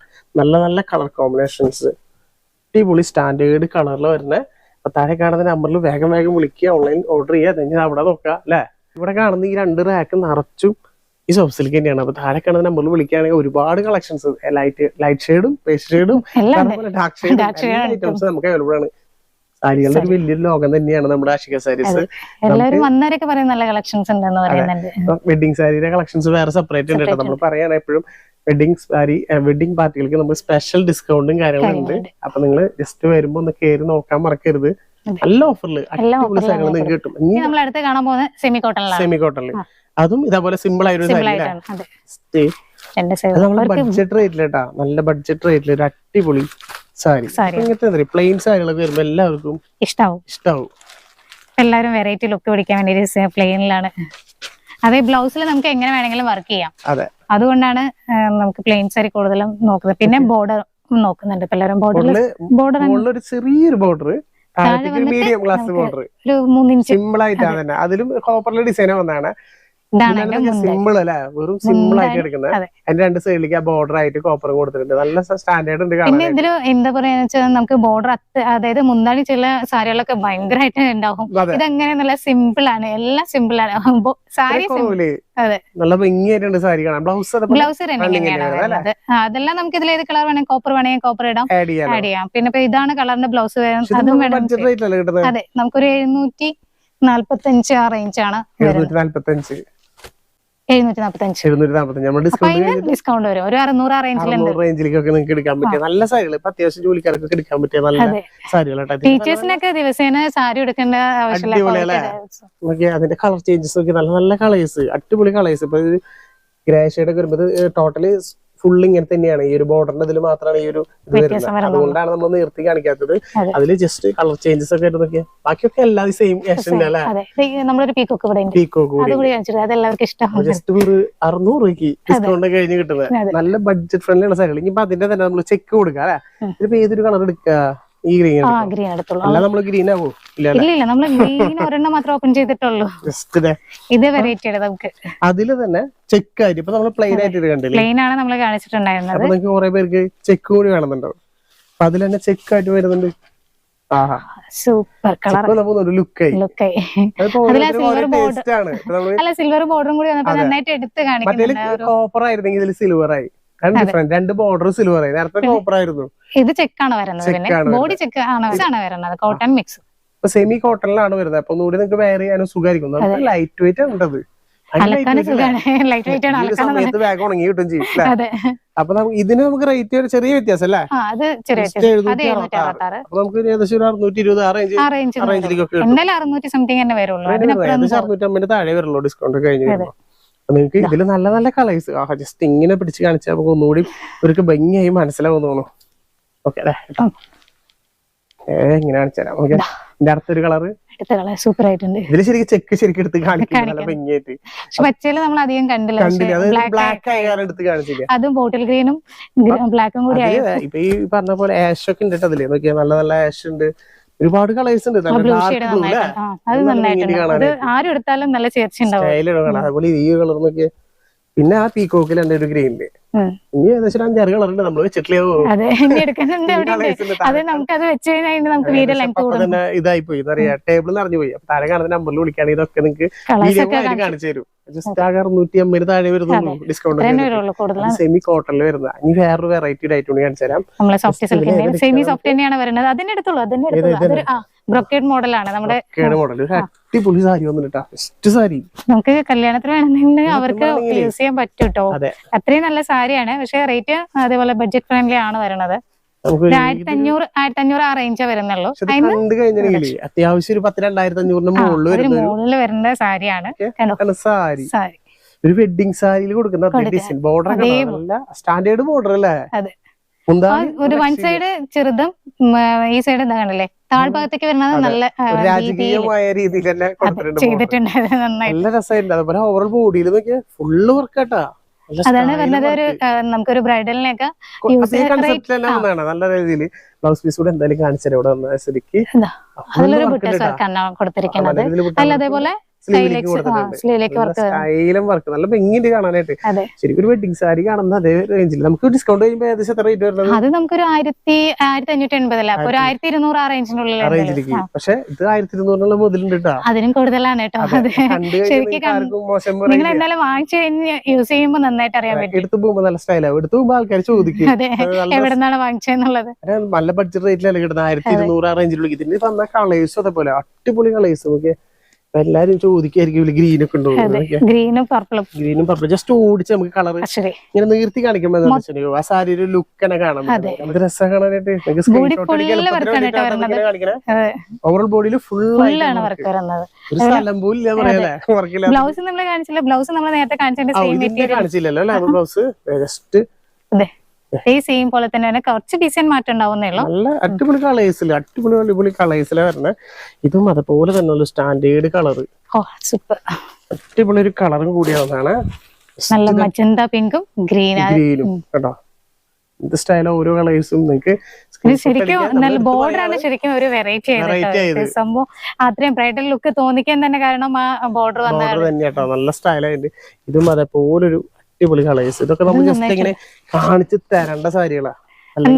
നല്ല നല്ല കളർ കോമ്പിനേഷൻസ് അടിപൊളി സ്റ്റാൻഡേർഡ് കളറിൽ വരുന്ന താഴെ കാണുന്ന നമ്പറിൽ വേഗം വേഗം വിളിക്കുക ഓൺലൈൻ ഓർഡർ ചെയ്യുക അല്ലെങ്കിൽ അവിടെ നോക്കുക അല്ലെ? ഇവിടെ കാണുന്ന ഈ രണ്ട് റാക്ക് നിറച്ചും ഈ സോപ്സിലേക്ക് തന്നെയാണ്. അപ്പൊ താഴെ കാണുന്ന നമ്പറിൽ വിളിക്കുകയാണെങ്കിൽ ഒരുപാട് കളക്ഷൻസ് ലൈറ്റ് ലൈറ്റ് ഷെയ്ഡും പേസ്റ്റ് ഷെയ്ഡും ഡാർക്ക് ഷെയ്ഡും ഐറ്റംസ് നമുക്ക് അവൈലബിൾ ആണ്. സാരികളുടെ ഒരു വലിയൊരു ലോകം തന്നെയാണ് നമ്മുടെ ആഷിക സാരീസ് എല്ലാവരും വന്നവരൊക്കെ പറയും നല്ല കളക്ഷൻസ് ഉണ്ടെന്ന് പറയുന്നുണ്ട്. വെഡിങ് സാരിയുടെ കളക്ഷൻസ് വേറെ സെപ്പറേറ്റ് ഉണ്ട് കേട്ടോ. നമ്മൾ പറയാണ് എപ്പോഴും വെഡിങ് സാരി വെഡിങ് പാർട്ടികൾക്ക് നമ്മൾ സ്പെഷ്യൽ ഡിസ്കൗണ്ടും കാര്യങ്ങളും ഉണ്ട്. കാര്യങ്ങളുണ്ട്. അപ്പൊ നിങ്ങൾ ജസ്റ്റ് വരുമ്പോ ഒന്ന് കയറി നോക്കാൻ മറക്കരുത്. നല്ല ഓഫറിൽ എല്ലാ അടിപൊളി സാരികൾ നിങ്ങൾക്ക് കിട്ടും. ഇനി നമ്മൾ അടുത്ത് കാണാൻ പോകുന്നത് സെമി സെമി കോട്ടണിൽ ആ. അതും ഇതേപോലെ സിമ്പിൾ ആയ ഒരു സിമ്പിൾ സാരി അതെ. അല്ലേ രണ്ട് അത് ബഡ്ജറ്റ് റേറ്റിൽ കേട്ടാ. നല്ല ബഡ്ജറ്റ് റേറ്റിൽ ഒരു അടിപൊളി സാരി. ഇങ്ങനത്തെ പ്ലെയിൻ സാരികളൊക്കെ വരുമ്പോ എല്ലാവർക്കും ഇഷ്ടാവും. ഇഷ്ടാവും. എല്ലാവരും വെറൈറ്റി ലുക്ക് പിടിക്കാൻ വേണ്ടി പ്ലെയിനിലാണ് അതേ ബ്ലൗസിൽ നമുക്ക് എങ്ങനെ വേണമെങ്കിലും വർക്ക് ചെയ്യാം. അതെ. അതുകൊണ്ടാണ് നമുക്ക് പ്ലെയിൻ സാരി കൂടുതലും നോക്കുന്നത്. പിന്നെ ബോർഡർ നോക്കുന്നുണ്ട് എല്ലാവരും. ബോർഡറിൽ ബോർഡർ ഒരു ചെറിയൊരു border medium class border simple ആയിട്ടാണ് അതിലും കോപ്പറിലെ ഡിസൈൻ മുന്താണി സിമ്പിൾ അല്ലേ? വെറും സിമ്പിൾ ആയിട്ട് എടുക്കുന്നത്. അതെ. അതിന്റെ രണ്ട് സൈഡിലേക്ക് ആ ബോർഡർ ആയിട്ട് കോപ്പർ കൊടുത്തിട്ടുണ്ട്. നല്ല സ്റ്റാൻഡേർഡ് ഉണ്ട് പിന്നെ ഇതിൽ എന്താ പറയാന്ന് വെച്ചാൽ നമുക്ക് ബോർഡർ അതായത് മുന്താണി ചില സാരികളൊക്കെ ഭയങ്കരമായിട്ട് ഉണ്ടാവും. ഇതെങ്ങനെ നല്ല സിമ്പിൾ ആണ്. എല്ലാം സിമ്പിൾ ആണ്. സാരി. നല്ല ഭംഗിയായിട്ടുണ്ട് സാരി കാണാൻ. ബ്ലൗസ് ബ്ലൗസ് അതെല്ലാം നമുക്ക് ഇതിൽ ഏത് കളർ വേണമെങ്കിൽ കോപ്പർ വേണമെങ്കിൽ കോപ്പർ ഇടാം. ആഡ് ചെയ്യാം. പിന്നെ ഇതാണ് കളറിന്റെ ബ്ലൗസ് അതും വേണം അതെ നമുക്കൊരു എഴുന്നൂറ്റി നാല്പത്തി അഞ്ച് ആ റേഞ്ച് ആണ് എഴുന്നൂറ്റി നാല്പത്തി അഞ്ച് എഴുന്നൂറ്റി അഞ്ച് നമ്മൾ ഡിസ്കൗണ്ട് ഡിസ്കൗണ്ട് വരും. ഒരു അറുന്നൂറ് റേഞ്ചിലുണ്ട് റേഞ്ചിലേക്കൊക്കെ നിങ്ങൾക്ക് എടുക്കാൻ പറ്റിയ നല്ല സാരികൾ. ഇപ്പൊ അത്യാവശ്യം ജോലിക്കാർക്കൊക്കെ എടുക്കാൻ പറ്റിയ നല്ല സാരികൾ ടീച്ചേഴ്സിനൊക്കെ ദിവസേന സാരി എടുക്കേണ്ട ആവശ്യമില്ല. അതിന്റെ കളർ ചേഞ്ചസ് നല്ല നല്ല കളേഴ്സ് അടിപൊളി കളേഴ്സ് ഇപ്പൊ ഗ്രേ ഷെയ്ഡ് ഒക്കെ വരുമ്പോൾ ടോട്ടലി ഫുൾ ഇങ്ങനെ തന്നെയാണ്. ഈ ഒരു ബോർഡറിന്റെ ഇതിൽ മാത്രമാണ് ഈ ഒരു ഇത് വരുന്നത്. അതുകൊണ്ടാണ് നമ്മൾ നിർത്തി കാണിക്കാത്തത്. അതെ. അതിൽ ജസ്റ്റ് കളർ ചേഞ്ചസ് ഒക്കെ നോക്കിയാൽ ബാക്കിയൊക്കെ എല്ലാം സെയിം ക്യാഷ് നമ്മളൊരു പീക്കൊക്കെ ഇവിടെ കൂടി. ജസ്റ്റ് ഒരു അറുന്നൂറ് രൂപയ്ക്ക് ഡിസ്കൗണ്ട് കഴിഞ്ഞ് കിട്ടുന്നത്. നല്ല ബഡ്ജറ്റ് ഫ്രണ്ട്ലി ഉള്ള സാരികൾ ഇനിയിപ്പോ അതിന്റെ തന്നെ നമ്മൾ ചെക്ക് കൊടുക്കാം അല്ലെ. ഇതിപ്പോ ഏതൊരു കളർ എടുക്കുക ഈ ഗ്രീൻ ആ ഗ്രീൻ എടുത്തുള്ളൂ. അല്ല നമ്മൾ ഗ്രീൻ ആവോ? ഇല്ല ഇല്ല ഇല്ല നമ്മൾ ഗ്രീൻ ഒരെണ്ണം മാത്രം ഓപ്പൺ ചെയ്തിട്ടുള്ളൂ. ജസ്റ്റ് ഇത്. ആണ് നമുക്ക്. അതിൽ തന്നെ ചെക്ക് ആയിട്ട് ഇപ്പൊ നമ്മൾ പ്ലെയിൻ ആയിട്ട് കണ്ടില്ലേ? പ്ലെയിൻ ആണ് നമ്മൾ കാണിച്ചിട്ടുണ്ടായിരുന്നത്. അപ്പൊ നിങ്ങൾക്ക് കുറെ പേർക്ക് ചെക്ക് കൂടി വേണമെന്നുണ്ടാവും അപ്പൊ അതിൽ തന്നെ ചെക്ക് ആയിട്ട് വരുന്നുണ്ട്. സൂപ്പർ കളർ ലുക്കായി അല്ല സിൽവർ ബോർഡറും കൂടി വന്നപ്പോ. നന്നായിട്ട് എടുത്ത് മറ്റേ കാണിക്കുന്നുണ്ട് കോപ്പർ ആയിരുന്നെങ്കിൽ ഇതിൽ സിൽവർ ആയി. ഡിഫറെന്റ് രണ്ട് ബോർഡർ സിൽവർ നേരത്തെ കോപ്പർ ആയിരുന്നു. ഇത് ചെക്കാണ് വരുന്നത് ബോഡി ചെക്ക് ആണ് വരുന്നത്. കോട്ടൺ മിക്സ് സെമി കോട്ടണിലാണ് വരുന്നത്. അപ്പൊ ഒന്നുകൂടി നിങ്ങൾക്ക് വെയർ ചെയ്യാനും സുഖമായിരിക്കും ലൈറ്റ് വെയിറ്റ് ആണ് ഉണ്ടത് സമയത്ത് ബാഗ് ഉണങ്ങി കിട്ടും ചെയ്യും അപ്പൊ ഇതിന് നമുക്ക് റേറ്റ് ഒരു ചെറിയ വ്യത്യാസം അല്ലേ? അപ്പൊ നമുക്ക് ഏകദേശം ഒരു അറുന്നൂറ്റി ഇരുപത് ആ റേഞ്ച് റേഞ്ചിലേക്കൊക്കെ അറുന്നൂറ്റി സംതിങ് തന്നെ വരുള്ളൂ. ഏകദേശം അറുന്നൂറ്റി അമ്പതിന് താഴെ വരുള്ളൂ ഡിസ്കൗണ്ട് കഴിഞ്ഞ് അതെ. ഇതിൽ നിങ്ങൾക്ക് ഇതിൽ നല്ല നല്ല കളേഴ്സ് ആ ജസ്റ്റ് ഇങ്ങനെ പിടിച്ച് കാണിച്ചാൽ നമുക്ക് ഒന്നുകൂടി ഇവർക്ക് ഭംഗിയായി മനസ്സിലാവും തോന്നുന്നു ഓക്കെ അല്ലേ കേട്ടോ ഏ ഇങ്ങനെ കാണിച്ചു തരാം. ഓക്കെ എന്റെ അടുത്തൊരു കളറ് സൂപ്പർ ആയിട്ടുണ്ട്. ഇതിൽ ശരിക്കും ചെക്ക് ശരിക്കും എടുത്ത് കാണിക്കും. നല്ല. ഭംഗിയായിട്ട്. പച്ചയിൽ നമ്മൾ അധികം കണ്ടില്ല. പക്ഷെ കണ്ടില്ല. ബ്ലാക്ക് ബ്ലാക്ക് ആയ കാരണം എടുത്ത് കാണിച്ചില്ല. അതും ബോട്ടിൽ ഗ്രീനും ബ്ലാക്കും കൂടി ഇപ്പൊ ഈ പറഞ്ഞ പോലെ ആഷ് ഒക്കെ ഉണ്ട് കേട്ടോ അതിൽ. നല്ല നല്ല ആഷ് ഉണ്ട്. ഒരുപാട് കളേഴ്സ് ഉണ്ട് അത് നന്നായിട്ടുണ്ട് ആരും എടുത്താലും നല്ല ചേർച്ച ഉണ്ടാവും അതുപോലെ ഈ കളർ നോക്കിയാ പിന്നെ ആ പീക്കോക്കിൽ എന്റെ ഒരു ഗ്രീനിൽ. ഇനി ഏകദേശം അഞ്ചാറ് കളറുണ്ട് നമ്മൾ നമ്മൾ വെച്ചിട്ടില്ലേ അതെ ഇനി എടുക്കുന്നുണ്ട് അത് നമുക്ക് അത് വെച്ച് കഴിഞ്ഞാൽ നമുക്ക് വീഡിയോ ലെങ്ത് കൂടും. ഇതായി പോയി പറയാ ടേബിൾ നിറഞ്ഞു പോയി. താഴെ കാണുന്ന നമ്പറിൽ വിളിക്കുകയാണെങ്കിൽ ഇതൊക്കെ നിങ്ങൾക്ക് വീഡിയോ കാണിച്ചു. തരും. ജസ്റ്റ് ആകെ അറുന്നൂറ്റി അമ്പത് താഴെ വരുന്നുള്ളൂ ഡിസ്കൗണ്ട് സെമി കോട്ടണിൽ വരുന്നത്. ഇനി വേറൊരു വെറൈറ്റി ഡയറ്റ് കൂടി കാണിച്ചു തരാം. സെമി സോഫ്റ്റ് തന്നെയാണ്. വരുന്നത്. അതിന്റെ അടുത്തുള്ളൂ അതിന്റെ അടുത്തുള്ളൂ. ബ്രൊക്കേഡ് മോഡലാണ് നമ്മുടെ അടിപൊളി സാരി വന്നിട്ടാ ബെസ്റ്റ് സാരി. നമുക്ക് കല്യാണത്തിന് വേണമെന്നുണ്ടെങ്കിൽ അവർക്ക് യൂസ് ചെയ്യാൻ പറ്റും കേട്ടോ അത്രയും നല്ല സാരിയാണ്. പക്ഷെ റേറ്റ് അതേപോലെ ബഡ്ജറ്റ് ഫ്രണ്ട്ലി ആണ് വരുന്നത്. നമുക്ക് ഒരു ആയിരത്തി അഞ്ഞൂറ് ആയിരത്തി അഞ്ഞൂറ് ആ റേഞ്ചേ വരുന്നുള്ളൂ. പക്ഷെ ഇത് കണ്ടു കഴിഞ്ഞെങ്കിൽ അത്യാവശ്യം ഒരു പത്ത് രണ്ടായിരത്തി അഞ്ഞൂറിന് മുകളിൽ അതിന് വരുന്ന മുകളിൽ വരുന്ന സാരിയാണ്. Okay. കണ്ടോ? സാരി. ഒരു വെഡിങ് സാരിയിൽ കൊടുക്കുന്ന ബോർഡർ സ്റ്റാൻഡേർഡ് ബോർഡർ അല്ലേ? ഒരു വൺ സൈഡ് ചെറുതും ഈ സൈഡ് കണ്ടല്ലേ താഴ്ഭാഗത്തേക്ക് വരുന്നത്. നല്ല രാജകീയമായ രീതിയിൽ തന്നെ ചെയ്തിട്ടുണ്ടായിരുന്നു കൊടുത്തിട്ടുണ്ട് border. ചെയ്തിട്ടുണ്ട് അത് നന്നായിട്ട്. നല്ല രസമായിട്ടുണ്ട് അതുപോലെ ഓവറോൾ ബോഡിയിൽ നോക്കിയാൽ ഫുള്ള് വർക്കാട്ടാ അതാണ് പറഞ്ഞത് ഒരു നമുക്കൊരു ബ്രൈഡലിനെയൊക്കെ use ചെയ്യാൻ കൺസെപ്റ്റ് തന്നെ ആ. ഒന്നാണ് നല്ല രീതിയിൽ. ബ്ലൗസ് പീസ് കൂടെ എന്തായാലും കാണിച്ചു ഇവിടെ വന്ന. സ്ഥിതിക്ക് ഇതാ, അതിലൊരു വർക്കാണ് കൊടുത്തിരിക്കുന്നത്. അല്ല അതേപോലെ സ്ലീവിലേക്ക് സ്റ്റൈലും വർക്ക് നല്ല ഭംഗിയുണ്ട് കാണാനായിട്ട്. ശരിക്കും ഒരു വെഡിങ് സാരി കാണുന്ന അതേ റേഞ്ചിൽ നമുക്ക് ഡിസ്കൗണ്ട് കഴിയുമ്പോൾ ഏകദേശം എത്ര റേറ്റ് വരുന്നത്? അത് നമുക്കൊരു ആയിരത്തി ആയിരത്തി അഞ്ഞൂറ്റി എൺപതല്ല ഒരു ആയിരത്തി ഇരുന്നൂറ് ആ റേഞ്ചിനുള്ളിൽ ആ റേഞ്ചിലേക്ക് പക്ഷെ ഇത് ആയിരത്തി ഇരുന്നൂറിനുള്ള മുതലുണ്ട് കേട്ടോ അതിനും കൂടുതലാണ് കേട്ടോ. ശരിക്കും നിങ്ങൾ എന്തായാലും വാങ്ങിച്ചു കഴിഞ്ഞ് യൂസ് ചെയ്യുമ്പോൾ നന്നായിട്ട് അറിയാൻ പറ്റും. എടുത്തു പോകുമ്പോൾ നല്ല സ്റ്റൈലാവും എടുത്തു പോകുമ്പോൾ ആൾക്കാർ ചോദിക്കും. എവിടെ നിന്നാണ് വാങ്ങിച്ചത് നല്ല ബഡ്ജറ്റ് റേറ്റിലല്ലേ കിട്ടുന്നത്? ആയിരത്തി ഇരുന്നൂറ് ആ റേഞ്ചിലുള്ള ഇതിന് തന്ന കളേഴ്സും അതേപോലെ അടിപൊളി കളേഴ്സ് നോക്കിയ. എല്ലാരും ചോദിക്കായിരിക്കും ഗ്രീൻ ഒക്കെ ഉണ്ടോ അതെ ഗ്രീനും പർപ്പിളും ഗ്രീനും ജസ്റ്റ് ഓടിച്ച് നമുക്ക് കളർ ഇങ്ങനെ നീർത്തി കാണിക്കുമ്പോ ആ സാരി ഒരു ലുക്ക് തന്നെ കാണാം. നമുക്ക് രസം കാണാനായിട്ട് ഓവറോൾ ബോഡിയിൽ ഫുള്ളാണ് വർക്ക് വരുന്നത്. ഒരു സ്ഥലം പോലും ബ്ലൗസ് നമ്മൾ കാണിച്ചില്ല. ബ്ലൗസ് നമ്മൾ നേരത്തെ കാണിച്ചില്ലല്ലോ ബ്ലൗസ് ജസ്റ്റ് അതെ. ഈ സെയിം പോലെ തന്നെ കുറച്ച് ഡിസൈൻ മാറ്റം ഉണ്ടാവുന്നേ ഉള്ളൂ നല്ല അടിപൊളി കളേഴ്സിൽ അടിപൊളി അടിപൊളി കളേഴ്സിലെ വരണേ? ഇതും അതുപോലെ തന്നെ ഒരു സ്റ്റാൻഡേർഡ് കളർ ഓ സൂപ്പർ അടിപൊളി ഒരു കളറും കൂടിയാണ് നല്ല മജന്ത പിങ്കും ഗ്രീൻ ഗ്രീനും കേട്ടോ ഇത് സ്റ്റൈലോ ഓരോ കളേഴ്സും നിങ്ങൾക്ക് ശരിക്കും നല്ല ബോർഡർ ആണ് ശരിക്കും ഒരു വെറൈറ്റി ആയത്. സംഭവം അത്രയും ബ്രൈഡൽ ലുക്ക് തോന്നിക്കാൻ തന്നെ കാരണം ആ ബോർഡർ വന്നത് തന്നെ കേട്ടോ നല്ല സ്റ്റൈലായിട്ട് ഇതും അതേപോലൊരു അടിപൊളി കളേഴ്സ് ഇതൊക്കെ നമ്മൾ ജസ്റ്റ് ഇങ്ങനെ കാണിച്ച് തരേണ്ട സാരികളാ.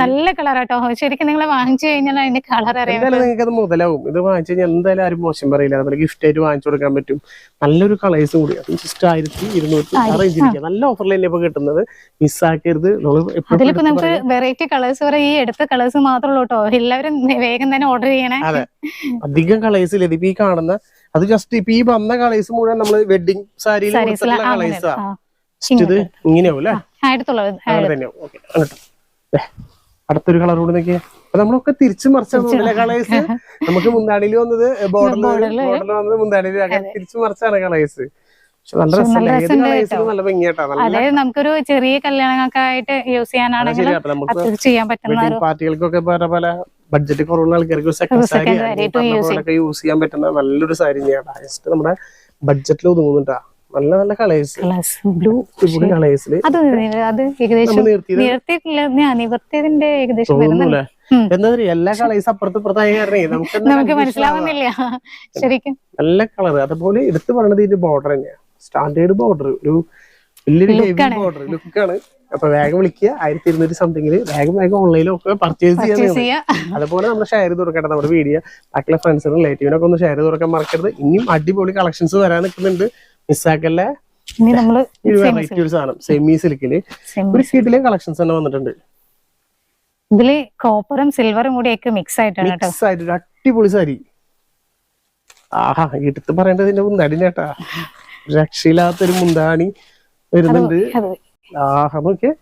നല്ല കളർ കേട്ടോ ശരിക്കും നിങ്ങൾ വാങ്ങിച്ചു കഴിഞ്ഞാൽ അതിന്റെ കളർ അറിയാം എന്തായാലും നിങ്ങൾക്ക് അത് മുതലാവും. ഇത് വാങ്ങിച്ചു കഴിഞ്ഞാൽ എന്തായാലും ആരും മോശം പറയില്ല. നമ്മൾ ഗിഫ്റ്റ് ആയിട്ട് വാങ്ങിച്ചു കൊടുക്കാൻ പറ്റും. നല്ലൊരു കളേഴ്സ് കൂടി. അതും ജസ്റ്റ് ആയിരത്തി ഇരുന്നൂറ്റി നല്ല ഓഫറിൽ തന്നെ ഇപ്പൊ കിട്ടുന്നത്. മിസ്സാക്കരുത്. അതിലിപ്പോ നമുക്ക് വെറൈറ്റി കളേഴ്സ് വരെ ഈ എടുത്ത കളേഴ്സ് മാത്രമേ ഉള്ളൂ കേട്ടോ എല്ലാവരും വേഗം തന്നെ ഓർഡർ ചെയ്യണേ. അതെ. അധികം കളേഴ്സ് ഇല്ല. ഇതിപ്പോ ഈ കാണുന്ന അത് ജസ്റ്റ് ഇപ്പൊ ഈ വന്ന കളേഴ്സ് മുഴുവൻ നമ്മൾ വെഡിങ് സാരിയിൽ കളേഴ്സാ ഇത് ഇങ്ങനെയാവും അല്ലേ അടുത്തൊരു കളർ കൂടി നോക്കിയേ. അപ്പൊ നമ്മളൊക്കെ തിരിച്ചു മറിച്ചാണ് കളേഴ്സ് നമുക്ക് മുന്താണിയിൽ വന്നത് ബോർഡറിൽ ബോർഡറിൽ വന്നത് മുന്താണിയിൽ തിരിച്ചു മറിച്ചാണ് കളേഴ്സ് നമുക്കൊരു ചെറിയ കല്യാണങ്ങൾക്ക് ആയിട്ട് യൂസ് ചെയ്യാനാണെങ്കിൽ ശരിയാട്ടോ. നമുക്ക് അത് ചെയ്യാൻ പറ്റുന്ന ഒരു വെഡിങ് പാർട്ടികൾക്കൊക്കെ പല പല ബഡ്ജറ്റ് കുറവുള്ള ആൾക്കാർക്ക് second sari saree to use ഒക്കെ യൂസ് ചെയ്യാൻ പറ്റുന്ന നല്ലൊരു സാരി നമ്മുടെ ബഡ്ജറ്റിൽ ഒതുങ്ങുന്നുണ്ടാ. നല്ല നല്ല കളേഴ്സ് ബ്ലൂ കളേഴ്സിൽ അത് അത് ഏകദേശം ഞാൻ നിവർത്തിയതിന്റെ ഏകദേശം വരുന്നുണ്ട്. എന്താ എല്ലാ കളേഴ്സ് അപ്പുറത്ത് ഇപ്പുറത്തായ കാരണം നമുക്ക് നമുക്ക് മനസ്സിലാവുന്നില്ല. ശരിക്കും. നല്ല കളർ അതുപോലെ എടുത്തു പറയണത് ഇതിന്റെ ബോർഡർ തന്നെയാണ് സ്റ്റാൻഡേർഡ് ബോർഡർ ഒരു വലിയൊരു ഹെവി ബോർഡർ ലുക്കാണ് അപ്പൊ വേഗം വിളിക്കുക. ആയിരത്തി ഇരുന്നൂറ്റി സംതിങ്ങിൽ വേഗം വേഗം ഓൺലൈനിലും ഒക്കെ പർച്ചേസ് ചെയ്യാൻ അതുപോലെ നമ്മൾ ഷെയർ ചെയ്ത് കൊടുക്കട്ടെ നമ്മുടെ വീഡിയോ. ബാക്കിയുള്ള ഫ്രണ്ട്സിനും റിലേറ്റീവിനൊക്കെ ഒന്ന് ഷെയർ ചെയ്ത് കൊടുക്കാൻ മറക്കരുത്. ഇനിയും അടിപൊളി കളക്ഷൻസ് വരാൻ നിൽക്കുന്നുണ്ട്. മിസ്സാക്കല്ലേ? വെറൈറ്റി ഒരു സാധനം. സെമി സിൽക്കിൽ ഒരു കളക്ഷൻസ് തന്നെ വന്നിട്ടുണ്ട്. ഇതിൽ കോപ്പറും സിൽവറും കൂടി ഒക്കെ മിക്സ് ആയിട്ടാണ് മിക്സ് ആയിട്ട് അടിപൊളി സാരി. ആഹാ എടുത്ത് പറയേണ്ടതിന്റെ മുന്താടി രക്ഷയില്ലാത്തൊരു മുന്താണി വരുന്നുണ്ട്. ആഹാ നോക്കിയേ.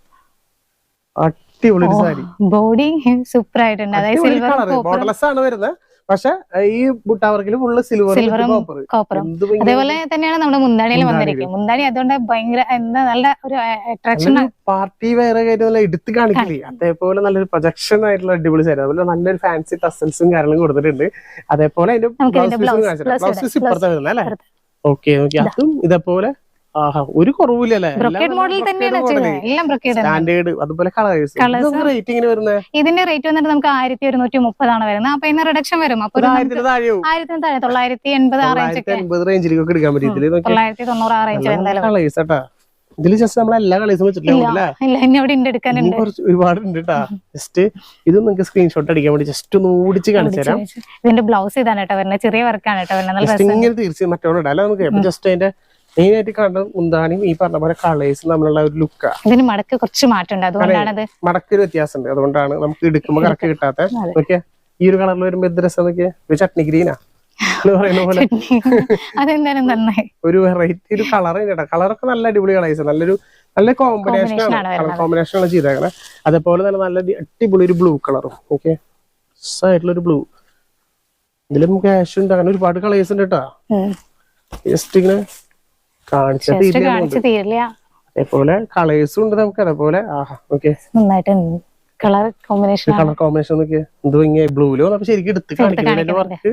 അടിപൊളി സാരി. ബോഡി സൂപ്പർ ആയിട്ടുണ്ട്. അതായത് സിൽവർ ബോർഡർലെസ് ആണ് വരുന്നത്. പക്ഷെ ഈ ബുട്ടാവർക്കിൽ ഫുള്ള് സിൽവർ കോപ്പറും അതേപോലെ തന്നെയാണ് നമ്മുടെ മുന്താണിയിൽ. വന്നിരിക്കുന്നത്. മുന്താണി അതുകൊണ്ട് ഭയങ്കര എന്താ നല്ല ഒരു അട്രാക്ഷൻ പാർട്ടി വേറെ കാര്യം എടുത്ത് കാണിക്കില്ലേ? അതേപോലെ നല്ലൊരു പ്രൊജക്ഷൻ ആയിട്ടുള്ള അടിപൊളി സാരി അതുപോലെ നല്ലൊരു ഫാൻസി ടസൽസും കാര്യങ്ങളും കൊടുത്തിട്ടുണ്ട്. അതേപോലെ അതിന്റെ ബ്ലൗസ് blouse- blouse ബ്ലൗസ് ഇടാം. ഇപ്പുറത്തെ വരുന്നത് അല്ലേ? ഓക്കെ ഓക്കെ അതും ഇതേപോലെ ഒരു കുറവില്ലല്ലേ? സ്റ്റാൻഡേർഡ് അതുപോലെ കളേഴ്സ്. Colours. റേറ്റ് ഇങ്ങനെ വരുന്നത് ഇതിന്റെ റേറ്റ് വന്നിട്ട് നമുക്ക് ആയിരത്തി ഒരുന്നൂറ്റി മുപ്പതാണ് വരുന്നത്. അപ്പൊ ഇന്ന് റിഡക്ഷൻ വരും. അപ്പൊ ആയിരത്തിന് ആയിരത്തിന് താഴെ തൊള്ളായിരത്തി എൺപത് ആ റേഞ്ചിലേക്കൊക്കെ എടുക്കാൻ പറ്റും നോക്കി തൊള്ളായിരത്തി തൊണ്ണൂറ് ആ റേഞ്ച്. കളേഴ്സ് കേട്ടാ ഇതിൽ ജസ്റ്റ് നമ്മൾ എല്ലാ കളേഴ്സും വെച്ചിട്ടില്ല ഇല്ല ഇല്ല ഇനി അവിടെ ഉണ്ട് ഇനി എടുക്കാനുണ്ട് കുറച്ച് ഒരുപാട് ഉണ്ട് കേട്ടാ ജസ്റ്റ് ഇത് നിങ്ങൾക്ക് സ്ക്രീൻഷോട്ട് അടിക്കാൻ വേണ്ടി ജസ്റ്റ് ഒന്ന് ഓടിച്ച് കാണിച്ചു തരാം. ഇതിന്റെ ബ്ലൗസ് ഇതാണ് കേട്ടോ വരുന്നത്. ചെറിയ വർക്കാണ് കേട്ടോ വരുന്നത്. ഇങ്ങനെ തീർച്ചയായും മറ്റോടെ നമുക്ക്? ജസ്റ്റ് അതിന്റെ മെയിൻ ആയിട്ട് കണ്ട മുന്താണിയും ഈ പറഞ്ഞ പോലെ കളേഴ്സ് തമ്മിലുള്ള ഒരു ലുക്കാ ഇതിന് മടക്ക് കുറച്ച് മാറ്റമുണ്ട്. അതുകൊണ്ടാണ് അത് മടക്കൊരു വ്യത്യാസമുണ്ട്. അതുകൊണ്ടാണ് നമുക്ക് എടുക്കുമ്പോൾ കറക്റ്റ് കിട്ടാത്ത. നോക്കിയാ ഈ ഒരു കളറിൽ വരുമ്പോ എന്ത് രസം നോക്കിയാ? ഒരു ചട്നി ഗ്രീനാ എന്ന് പറയുന്ന പോലെ. അതെന്തായാലും ഒരു വെറൈറ്റി ഒരു കളർ കേട്ടോ കളറൊക്കെ നല്ല അടിപൊളി കളേഴ്സ് നല്ലൊരു നല്ല കോമ്പിനേഷൻ ആണ്. കളർ കോമ്പിനേഷൻ ആണ് ചെയ്തേക്കണേ. അതേപോലെ തന്നെ നല്ല അടിപൊളി ഒരു ബ്ലൂ കളറും ഓക്കെ ആയിട്ടുള്ള ഒരു ബ്ലൂ ഇതിലും ക്യാഷ് ഉണ്ട്. അങ്ങനെ ഒരുപാട് കളേഴ്സ് ഉണ്ട് കേട്ടോ. ജസ്റ്റ് ഇങ്ങനെ കാണിച്ച് തീരില്ല അതേപോലെ കളേഴ്സും ഉണ്ട് നമുക്ക്. അതേപോലെ ആഹാ ഓക്കെ നന്നായിട്ടുണ്ട് കളർ കോമ്പിനേഷൻ കളർ കോമ്പിനേഷൻ നോക്കിയാ. എന്തോ ഇങ്ങനെ ബ്ലൂവിൽ വന്നപ്പോ ശരിക്കും എടുത്ത് കാണിക്കുന്നതിന്റെ വർക്ക്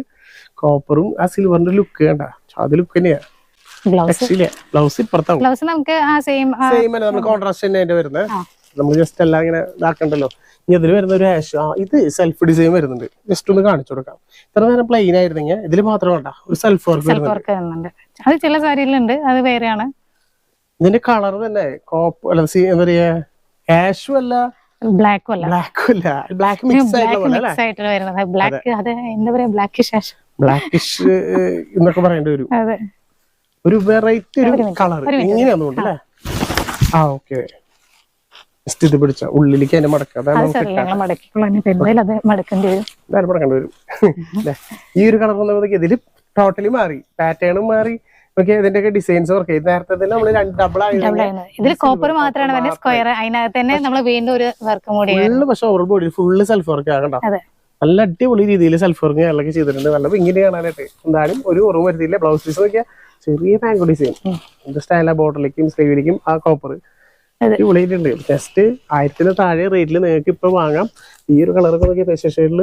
കോപ്പറും ആ സിൽവറിന്റെ ലുക്ക് കണ്ട. അത് ലുക്ക് തന്നെയാ. ബ്ലൗസ് രക്ഷയില്ല ബ്ലൗസ് നമുക്ക് സെയിം സെയിം അല്ല. നമ്മൾ കോൺട്രാസ്റ്റ് തന്നെ അതിന്റെ വരുന്നത് നമ്മൾ ജസ്റ്റ് എല്ലാം ഇങ്ങനെ ഇതാക്കണ്ടല്ലോ. ഇനി അതിൽ വരുന്ന ഒരു ആഷ് ഇത് സെൽഫ് ഡിസൈൻ വരുന്നുണ്ട്. ജസ്റ്റ് ഒന്ന് കാണിച്ചു കൊടുക്കാം. ഇത്ര നേരം പ്ലെയിൻ ആയിരുന്നെങ്കിൽ ഇതിൽ മാത്രം വേണ്ട. ഒരു സെൽഫ് വർക്ക് സെൽഫ് വർക്ക് വരുന്നുണ്ട്. അത് ചില സാരിയിലുണ്ട് അത് വേറെയാണ്. ഇതിന്റെ കളർ തന്നെ കോപ്പ് അല്ല എന്താ പറയാ? ആഷും അല്ല? ബ്ലാക്കും അല്ല. ബ്ലാക്കും അല്ല. ബ്ലാക്ക് മിക്സ് ബ്ലാക്ക് പോലെ അല്ലെ? മിക്സ് ആയിട്ട് വരുന്നത്. ബ്ലാക്ക് അത്. എന്താ പറയാ? ബ്ലാക്ക് ശേഷം ബ്ലാക്കിഷ് എന്നൊക്കെ പറയേണ്ടി വരും. അതെ. ഒരു വെറൈറ്റി ഒരു കളർ ആ ഓക്കെ ജസ്റ്റ് ഇത് പിടിച്ച. ഉള്ളിലേക്ക് അതിന്റെ മടക്ക. അതാണ് അത് നമുക്ക് സാറില്ല ഞങ്ങൾ മടക്കിക്കൊള്ളാം ഇനിയിപ്പോ മടക്കേണ്ടി വരും? ഈ ഒരു കളർ വന്നപ്പോഴത്തേക്ക് ഇതിൽ ടോട്ടലി മാറി പാറ്റേണും മാറി. ഓക്കെ ഇതിന്റെ ഡിസൈൻസ് വർക്ക് ചെയ്ത്. നേരത്തെ തന്നെ നമ്മൾ രണ്ട് ഡബിൾ ആയിരുന്നു ഇതിൽ കോപ്പർ മാത്രമാണ് വരുന്നത് സ്ക്വയർ അതിനകത്ത് തന്നെ നമ്മൾ വീണ്ടും ഒരു വർക്ക് കൂടി ഫുള്ള് പക്ഷെ over body full self work ആകണ്ട നല്ല അടിപൊളി രീതിയിൽ സെൽഫ് വർക്ക് കാര്യങ്ങളൊക്കെ ചെയ്തിട്ടുണ്ട്. നല്ല ഇങ്ങനെ കാണാനായിട്ട്. എന്തായാലും ഒരു ഉറവ് വരുത്തിയില്ല. ബ്ലൗസ് പീസ് നോക്കിയാൽ ചെറിയ പാങ്കോ ഡിസൈൻ സ്റ്റൈല ബോട്ടിലേക്കും സ്ലീവിലേക്കും ആ കോപ്പർ. അടിപൊളിയായിട്ടുണ്ട്. ജസ്റ്റ് ആയിരത്തിന് താഴെ റേറ്റിൽ നിങ്ങൾക്ക് ഇപ്പൊ വാങ്ങാം. ഈ ഒരു കളറൊക്കെ നോക്കിയാൽ ഫെഷൻ ഷെയ്ഡിൽ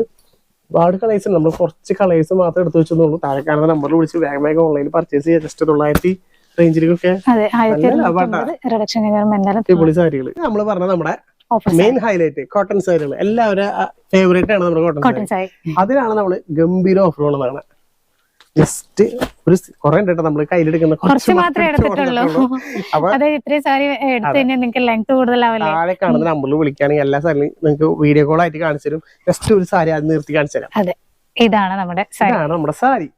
ഒരുപാട് കളേഴ്സ് ഉണ്ട്. നമ്മൾ കുറച്ച് കളേഴ്സ് മാത്രം എടുത്തു വെച്ചെന്നുള്ളൂ താഴെ കാണുന്ന നമ്പറിൽ വിളിച്ച് വേഗം വേഗം ഓൺലൈനിൽ പർച്ചേസ് ചെയ്യുക ജസ്റ്റ് തൊള്ളായിരത്തി റേഞ്ചിലേക്കൊക്കെ അടിപൊളി സാരികൾ നമ്മൾ പറഞ്ഞ നമ്മുടെ മെയിൻ ഹൈലൈറ്റ് കോട്ടൺ സാരികൾ എല്ലാവരും ഫേവറേറ്റ് ആണ് നമ്മുടെ കോട്ടൺ സാരി. അതിനാണ് നമ്മൾ ഗംഭീര ഓഫറുകൾ ഉള്ളതാണ്. ജസ്റ്റ് ഒരു കുറെ ഉണ്ട് നമ്മൾ കയ്യിലെടുക്കുന്ന കുറച്ച് മാത്രമേ എടുത്തിട്ടുള്ളൂ. അതെ ഇത്രയും സാരി എടുത്തു കഴിഞ്ഞാൽ നിങ്ങൾക്ക് ലെങ്ത് കൂടുതലാവല്ലേ? താഴെ കാണുന്ന നമ്പറിൽ വിളിക്കുകയാണെങ്കിൽ എല്ലാ സാരിയും നിങ്ങൾക്ക് വീഡിയോ കോൾ ആയിട്ട് കാണിച്ചു തരും. ജസ്റ്റ് ഒരു സാരി അത് നിർത്തി കാണിച്ചു തരാം. അതെ ഇതാണ് നമ്മുടെ സാരി. ഇതാണ് നമ്മുടെ സാരി.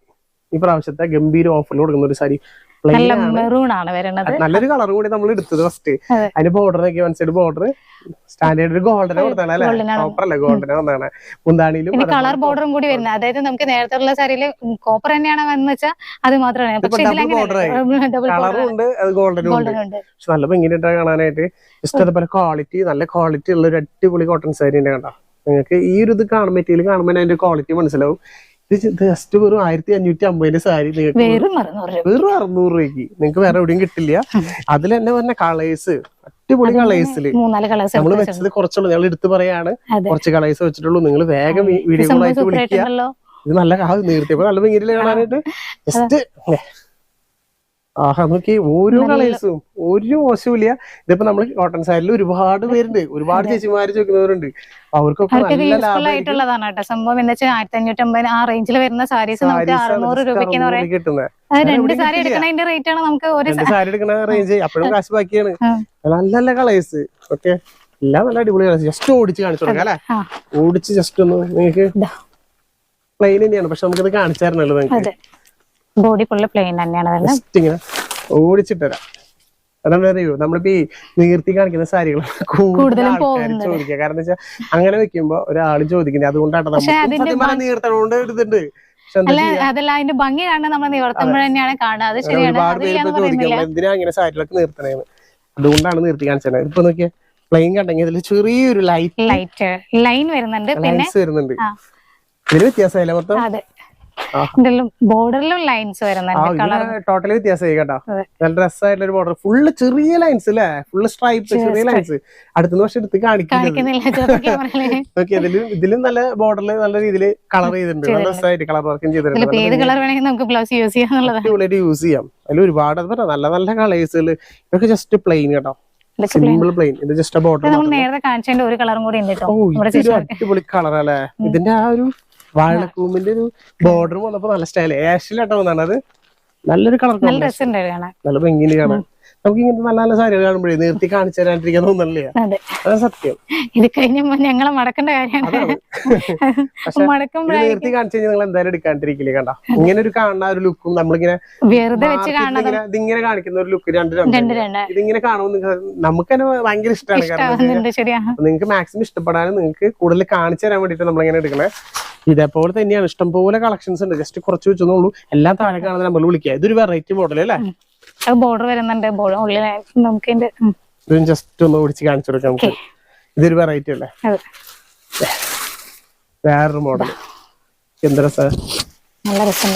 ഈ പ്രാവശ്യത്തെ ഗംഭീര ഓഫറിൽ കൊടുക്കുന്ന ഒരു സാരി. നല്ല ആണ്. മെറൂൺ ആണ് വരുന്നത് നല്ലൊരു കളർ കൂടി നമ്മൾ എടുത്തത് ഫസ്റ്റ് അതിന് ബോർഡർ നോക്കി വൺ സൈഡ് ബോർഡർ സ്റ്റാൻഡേർഡ് ഗോൾഡനെ കൊടുത്താണല്ലേ ഗോൾഡനെ വന്നാണ് മുന്താണിയിലും കളർ ബോർഡറും കൂടി വരുന്നത്. അതായത് നമുക്ക് നേരത്തെ ഉള്ള സാരിയിൽ കോപ്പർ തന്നെയാണ് വന്നു വെച്ചാൽ അത് മാത്രമാണ്. പക്ഷെ അത് ഗോൾഡനും ഉണ്ട്. നല്ല ഭംഗിയായിട്ട് കാണാനായിട്ട്. ഇഷ്ടം അതുപോലെ ക്വാളിറ്റി നല്ല ക്വാളിറ്റി ഉള്ള ഒരു അടിപൊളി കോട്ടൺ സാരി തന്നെ കണ്ട നിങ്ങൾക്ക് ഈ ഒരു ഇത് കാണുമ്പോൾ മെറ്റീരിയൽ കാണുമ്പോൾ അതിന്റെ ക്വാളിറ്റി മനസ്സിലാവും. ജസ്റ്റ് വെറും ആയിരത്തി അഞ്ഞൂറ്റി അമ്പതിന്റെ സാരി നിങ്ങൾക്ക് വെറും അറുന്നൂറ് രൂപയ്ക്ക്. നിങ്ങൾക്ക് വേറെ എവിടെയും കിട്ടില്ല. അതിൽ തന്നെ പറഞ്ഞ കളേഴ്സ് അടിപൊളി കളേഴ്സിൽ നമ്മൾ വെച്ചത് കുറച്ചുള്ളൂ. ഞങ്ങൾ എടുത്തു പറയാണ്. കുറച്ച് കളേഴ്സ് വെച്ചിട്ടുള്ളൂ. നിങ്ങൾ വേഗം വീഡിയോ കോളായിട്ട് വിളിക്കുക. ഇത് നല്ല നിർത്തിയപ്പോ നല്ല ഭംഗിയിൽ കാണാനായിട്ട്? ജസ്റ്റ് ആഹാ നോക്കി ഓരോ കളേഴ്സും ഒരു മോശമില്ല ഇതിപ്പോ നമ്മൾ കോട്ടൺ സാരിൽ ഒരുപാട് പേരുണ്ട്. ഒരുപാട് ചേച്ചിമാര് ചോദിക്കുന്നവരുണ്ട്. അവർക്കൊക്കെ യൂസ്ഫുൾ ആയിട്ടുള്ളതാണ് കേട്ടോ. സംഭവം എന്ന് വെച്ചാൽ ആയിരത്തി അഞ്ഞൂറ്റമ്പത് ആ റേഞ്ചിൽ വരുന്ന സാരീസ് നമുക്ക് അറുന്നൂറ് രൂപയ്ക്ക് കിട്ടുന്നത് രണ്ട് സാരി കിട്ടില്ല. എടുക്കണതിന്റെ റേറ്റ് ആണ് നമുക്ക് ഒരു സാരി എടുക്കുന്ന റേഞ്ച് അപ്പോഴും കാശ് ബാക്കിയാണ്. നല്ല നല്ല കളേഴ്സ്. ഓക്കെ? എല്ലാം നല്ല അടിപൊളി കളേഴ്സ്. ജസ്റ്റ് ഓടിച്ച് കാണിച്ചു കൊടുക്കാം അല്ലെ? ഓടിച്ച് ജസ്റ്റ് ഒന്ന് നിങ്ങൾക്ക്. പ്ലെയിൻ തന്നെയാണ്. പക്ഷെ നമുക്കത് കാണിച്ചായിരുന്നല്ലോ നിങ്ങൾക്ക്. ബോഡി ഫുള്ള് പ്ലെയിൻ തന്നെയാണ് വരുന്നത്. ഇങ്ങനെ ഓടിച്ചിട്ട് തരാം അതാണ് അറിയോ നമ്മളിപ്പോ ഈ നീർത്തി കാണിക്കുന്ന സാരികൾ കൂടുതലും. ചോദിക്കുക. കാരണം വെച്ചാൽ അങ്ങനെ വെക്കുമ്പോ ഒരാൾ ചോദിക്കുന്നത് അതുകൊണ്ടാണ് നമ്മൾ നീർത്തണോണ്ട് അല്ല അതല്ല അതിന്റെ ഭംഗി കാണാൻ നമ്മൾ നിവർത്തുമ്പോൾ തന്നെയാണ് കാണുക. അത് ശരിയാണ്. എന്തിനാ സാരികളൊക്കെ നിർത്തണേന്ന് അതുകൊണ്ടാണ് നിർത്തി കാണിച്ചത്. ഇപ്പൊ നോക്കിയാ പ്ലെയിൻ കണ്ടെങ്കിൽ ഇതിൽ ചെറിയൊരു ലൈറ്റ് ലൈറ്റ് ലൈൻ വരുന്നുണ്ട്. പിന്നെ വരുന്നുണ്ട്. മൊത്തം? ബോർഡറിലും ലൈൻസ് വരുന്നുണ്ട് ടോട്ടലി വ്യത്യാസമായി കേട്ടോ. നല്ല ഒരു ബോർഡർ ഫുള്ള് ചെറിയ ലൈൻസ് അല്ലേ ഫുള്ള് സ്ട്രൈപ്പ് ചെറിയ ലൈൻസ് അടുത്തുനിന്ന് പക്ഷെ എടുത്ത് കാണിക്കുന്നില്ല. ഇതിലും ഇതിലും നല്ല ബോർഡറിൽ നല്ല രീതിയിൽ കളർ ചെയ്തിട്ടുണ്ട്. നല്ല രസമായിട്ട് കളർ വർക്കും ചെയ്തിട്ടുണ്ട്. ഏത് കളർ വേണമെങ്കിൽ നമുക്ക് ബ്ലൗസ് യൂസ് അടിപൊളിയായിട്ട് യൂസ് ചെയ്യാം. അതിൽ ഒരുപാട് നല്ല നല്ല കളേഴ്സുകൾ ഇതൊക്കെ ജസ്റ്റ് പ്ലെയിൻ കേട്ടോ. സിമ്പിൾ പ്ലെയിൻ ഇത് ജസ്റ്റ് ബോർഡർ നേരത്തെ കാണിച്ചതിന്റെ ഒരു കളറും കൂടി ഉണ്ട് കേട്ടോ. അടിപൊളി കളർ അല്ലേ ഇതിന്റെ ആ ഒരു വാഴക്കൂമ്പിന്റെ ഒരു ബോർഡർ വന്നപ്പോ നല്ല സ്റ്റൈൽ വന്നാണ് അത് നല്ലൊരു കളർ നല്ല ഉണ്ട് കാണാൻ. നമുക്ക് ഇങ്ങനത്തെ നല്ല നല്ല സാരികൾ കാണുമ്പോഴേ നിർത്തി കാണിച്ചു തരാണ്ടിരിക്കാൻ തോന്നണില്ല? അതെ. സത്യം. ഇത് കഴിഞ്ഞ ഞങ്ങളെ മടക്കേണ്ട കാര്യമാണ്. നിർത്തി കാണിച്ചു കഴിഞ്ഞാൽ നിങ്ങൾ എന്തായാലും എടുക്കാണ്ടിരിക്കില്ലേ? കണ്ട? ഇങ്ങനെ ഒരു കാണുന്ന ഒരു ലുക്കും നമ്മളിങ്ങനെ വെറുതെ വെച്ച് കാണുന്നത് ഇതിങ്ങനെ കാണിക്കുന്ന ഒരു ലുക്ക് രണ്ട് രണ്ട് ഇതിങ്ങനെ കാണുമ്പോൾ നമുക്ക് തന്നെ ഭയങ്കര ഇഷ്ടമാണ് കാരണം നിങ്ങൾക്ക് മാക്സിമം ഇഷ്ടപ്പെടാനും നിങ്ങൾക്ക് കൂടുതൽ കാണിച്ചു തരാൻ വേണ്ടിട്ട് നമ്മളിങ്ങനെ എടുക്കണേ. ഇതേപോലെ തന്നെയാണ്. ഇഷ്ടംപോലെ കളക്ഷൻസ് ഉണ്ട്. ജസ്റ്റ് കുറച്ച് വെച്ചെന്നുള്ളൂ എല്ലാം താഴെ കാണുന്ന നമ്മൾ വിളിക്കുക. ഇതൊരു വെറൈറ്റി മോഡൽ അല്ലേ? ബോർഡർ വരുന്നുണ്ട്. നമുക്ക് ഇതും ജസ്റ്റ് ഒന്ന് ഓടിച്ച് കാണിച്ചു കൊടുക്കാം നമുക്ക്. ഇതൊരു വെറൈറ്റി അല്ലേ? വേറൊരു മോഡൽ എന്ത്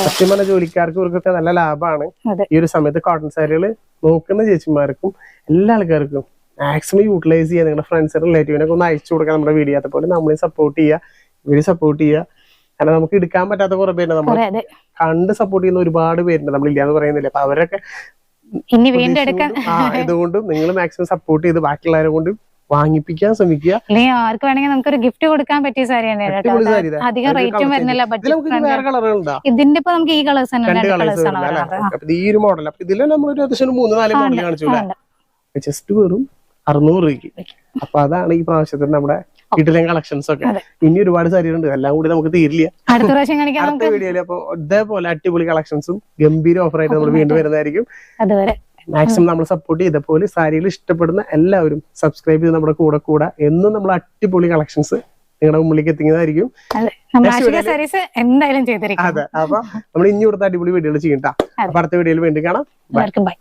സത്യം പറഞ്ഞ ജോലിക്കാർക്ക് ഇവർക്കൊക്കെ നല്ല ലാഭമാണ് ഈ ഒരു സമയത്ത് കോട്ടൺ സാരികൾ നോക്കുന്ന ചേച്ചിമാർക്കും എല്ലാ ആൾക്കാർക്കും മാക്സിമം യൂട്ടിലൈസ് ചെയ്യുക. നിങ്ങളുടെ ഫ്രണ്ട്സ് റിലേറ്റീവിനൊക്കെ ഒന്ന് അയച്ചു കൊടുക്കുക. നമ്മുടെ വീഡിയോ പോലെ നമ്മളെ സപ്പോർട്ട് ചെയ്യുക. ഇവർ സപ്പോർട്ട് ചെയ്യുക. കാരണം നമുക്ക് എടുക്കാൻ പറ്റാത്ത കുറെ പേരുണ്ട്. നമ്മൾ കണ്ട് സപ്പോർട്ട് ചെയ്യുന്ന ഒരുപാട് പേരുണ്ട്. നമ്മൾ ഇല്ലാന്ന് പറയുന്നില്ല. അപ്പൊ അവരൊക്കെ ഇനി വീണ്ടെടുക്കാൻ നിങ്ങൾ മാക്സിമം സപ്പോർട്ട് ചെയ്ത് ബാക്കിയുള്ളവരെ കൊണ്ട് വാങ്ങിപ്പിക്കാൻ ശ്രമിക്കുക. അല്ലെങ്കിൽ ആർക്ക് വേണമെങ്കിൽ നമുക്കൊരു ഗിഫ്റ്റ് കൊടുക്കാൻ പറ്റിയ സാരി തന്നെയാണ്. അധികം റേറ്റും വരുന്നില്ല ഇതിന്റെ ഇപ്പൊ നമുക്ക് ഈ കളേഴ്സ് തന്നെ ഈ ഒരു മോഡൽ അപ്പൊ ഇതിൽ ഒരു ഏകദേശം മൂന്ന് നാല് മോഡൽ കാണിച്ചു. ജസ്റ്റ് വെറും അറുന്നൂറ് രൂപയ്ക്ക്. അപ്പൊ അതാണ് ഈ പ്രാവശ്യത്തിൽ നമ്മുടെ കിടിലൻ കളക്ഷൻസ് ഒക്കെ. ഇനി ഒരുപാട് സാരികളുണ്ട്. എല്ലാം കൂടി നമുക്ക് തീരില്ല. അടുത്ത വീഡിയോയിൽ അപ്പൊ ഇതേപോലെ അടിപൊളി കളക്ഷൻസും ഗംഭീര ഓഫർ ആയിട്ട് നമ്മൾ വീണ്ടും വരുന്നതായിരിക്കും. അതുവരെ. മാക്സിമം നമ്മൾ സപ്പോർട്ട് ചെയ്തപോലെ സാരികൾ ഇഷ്ടപ്പെടുന്ന എല്ലാവരും സബ്സ്ക്രൈബ് ചെയ്ത് നമ്മുടെ കൂടെ കൂടെ. എന്നും നമ്മൾ അടിപൊളി കളക്ഷൻസ് നിങ്ങളുടെ മുമ്പിലേക്ക് എത്തിക്കുന്നതായിരിക്കും. അതെ. അപ്പൊ നമ്മൾ ഇനി കൊടുത്ത അടിപൊളി വീഡിയോകൾ ചെയ്യണ്ട അപ്പൊ അടുത്ത വീഡിയോയിൽ വീണ്ടും കാണാം. ബൈ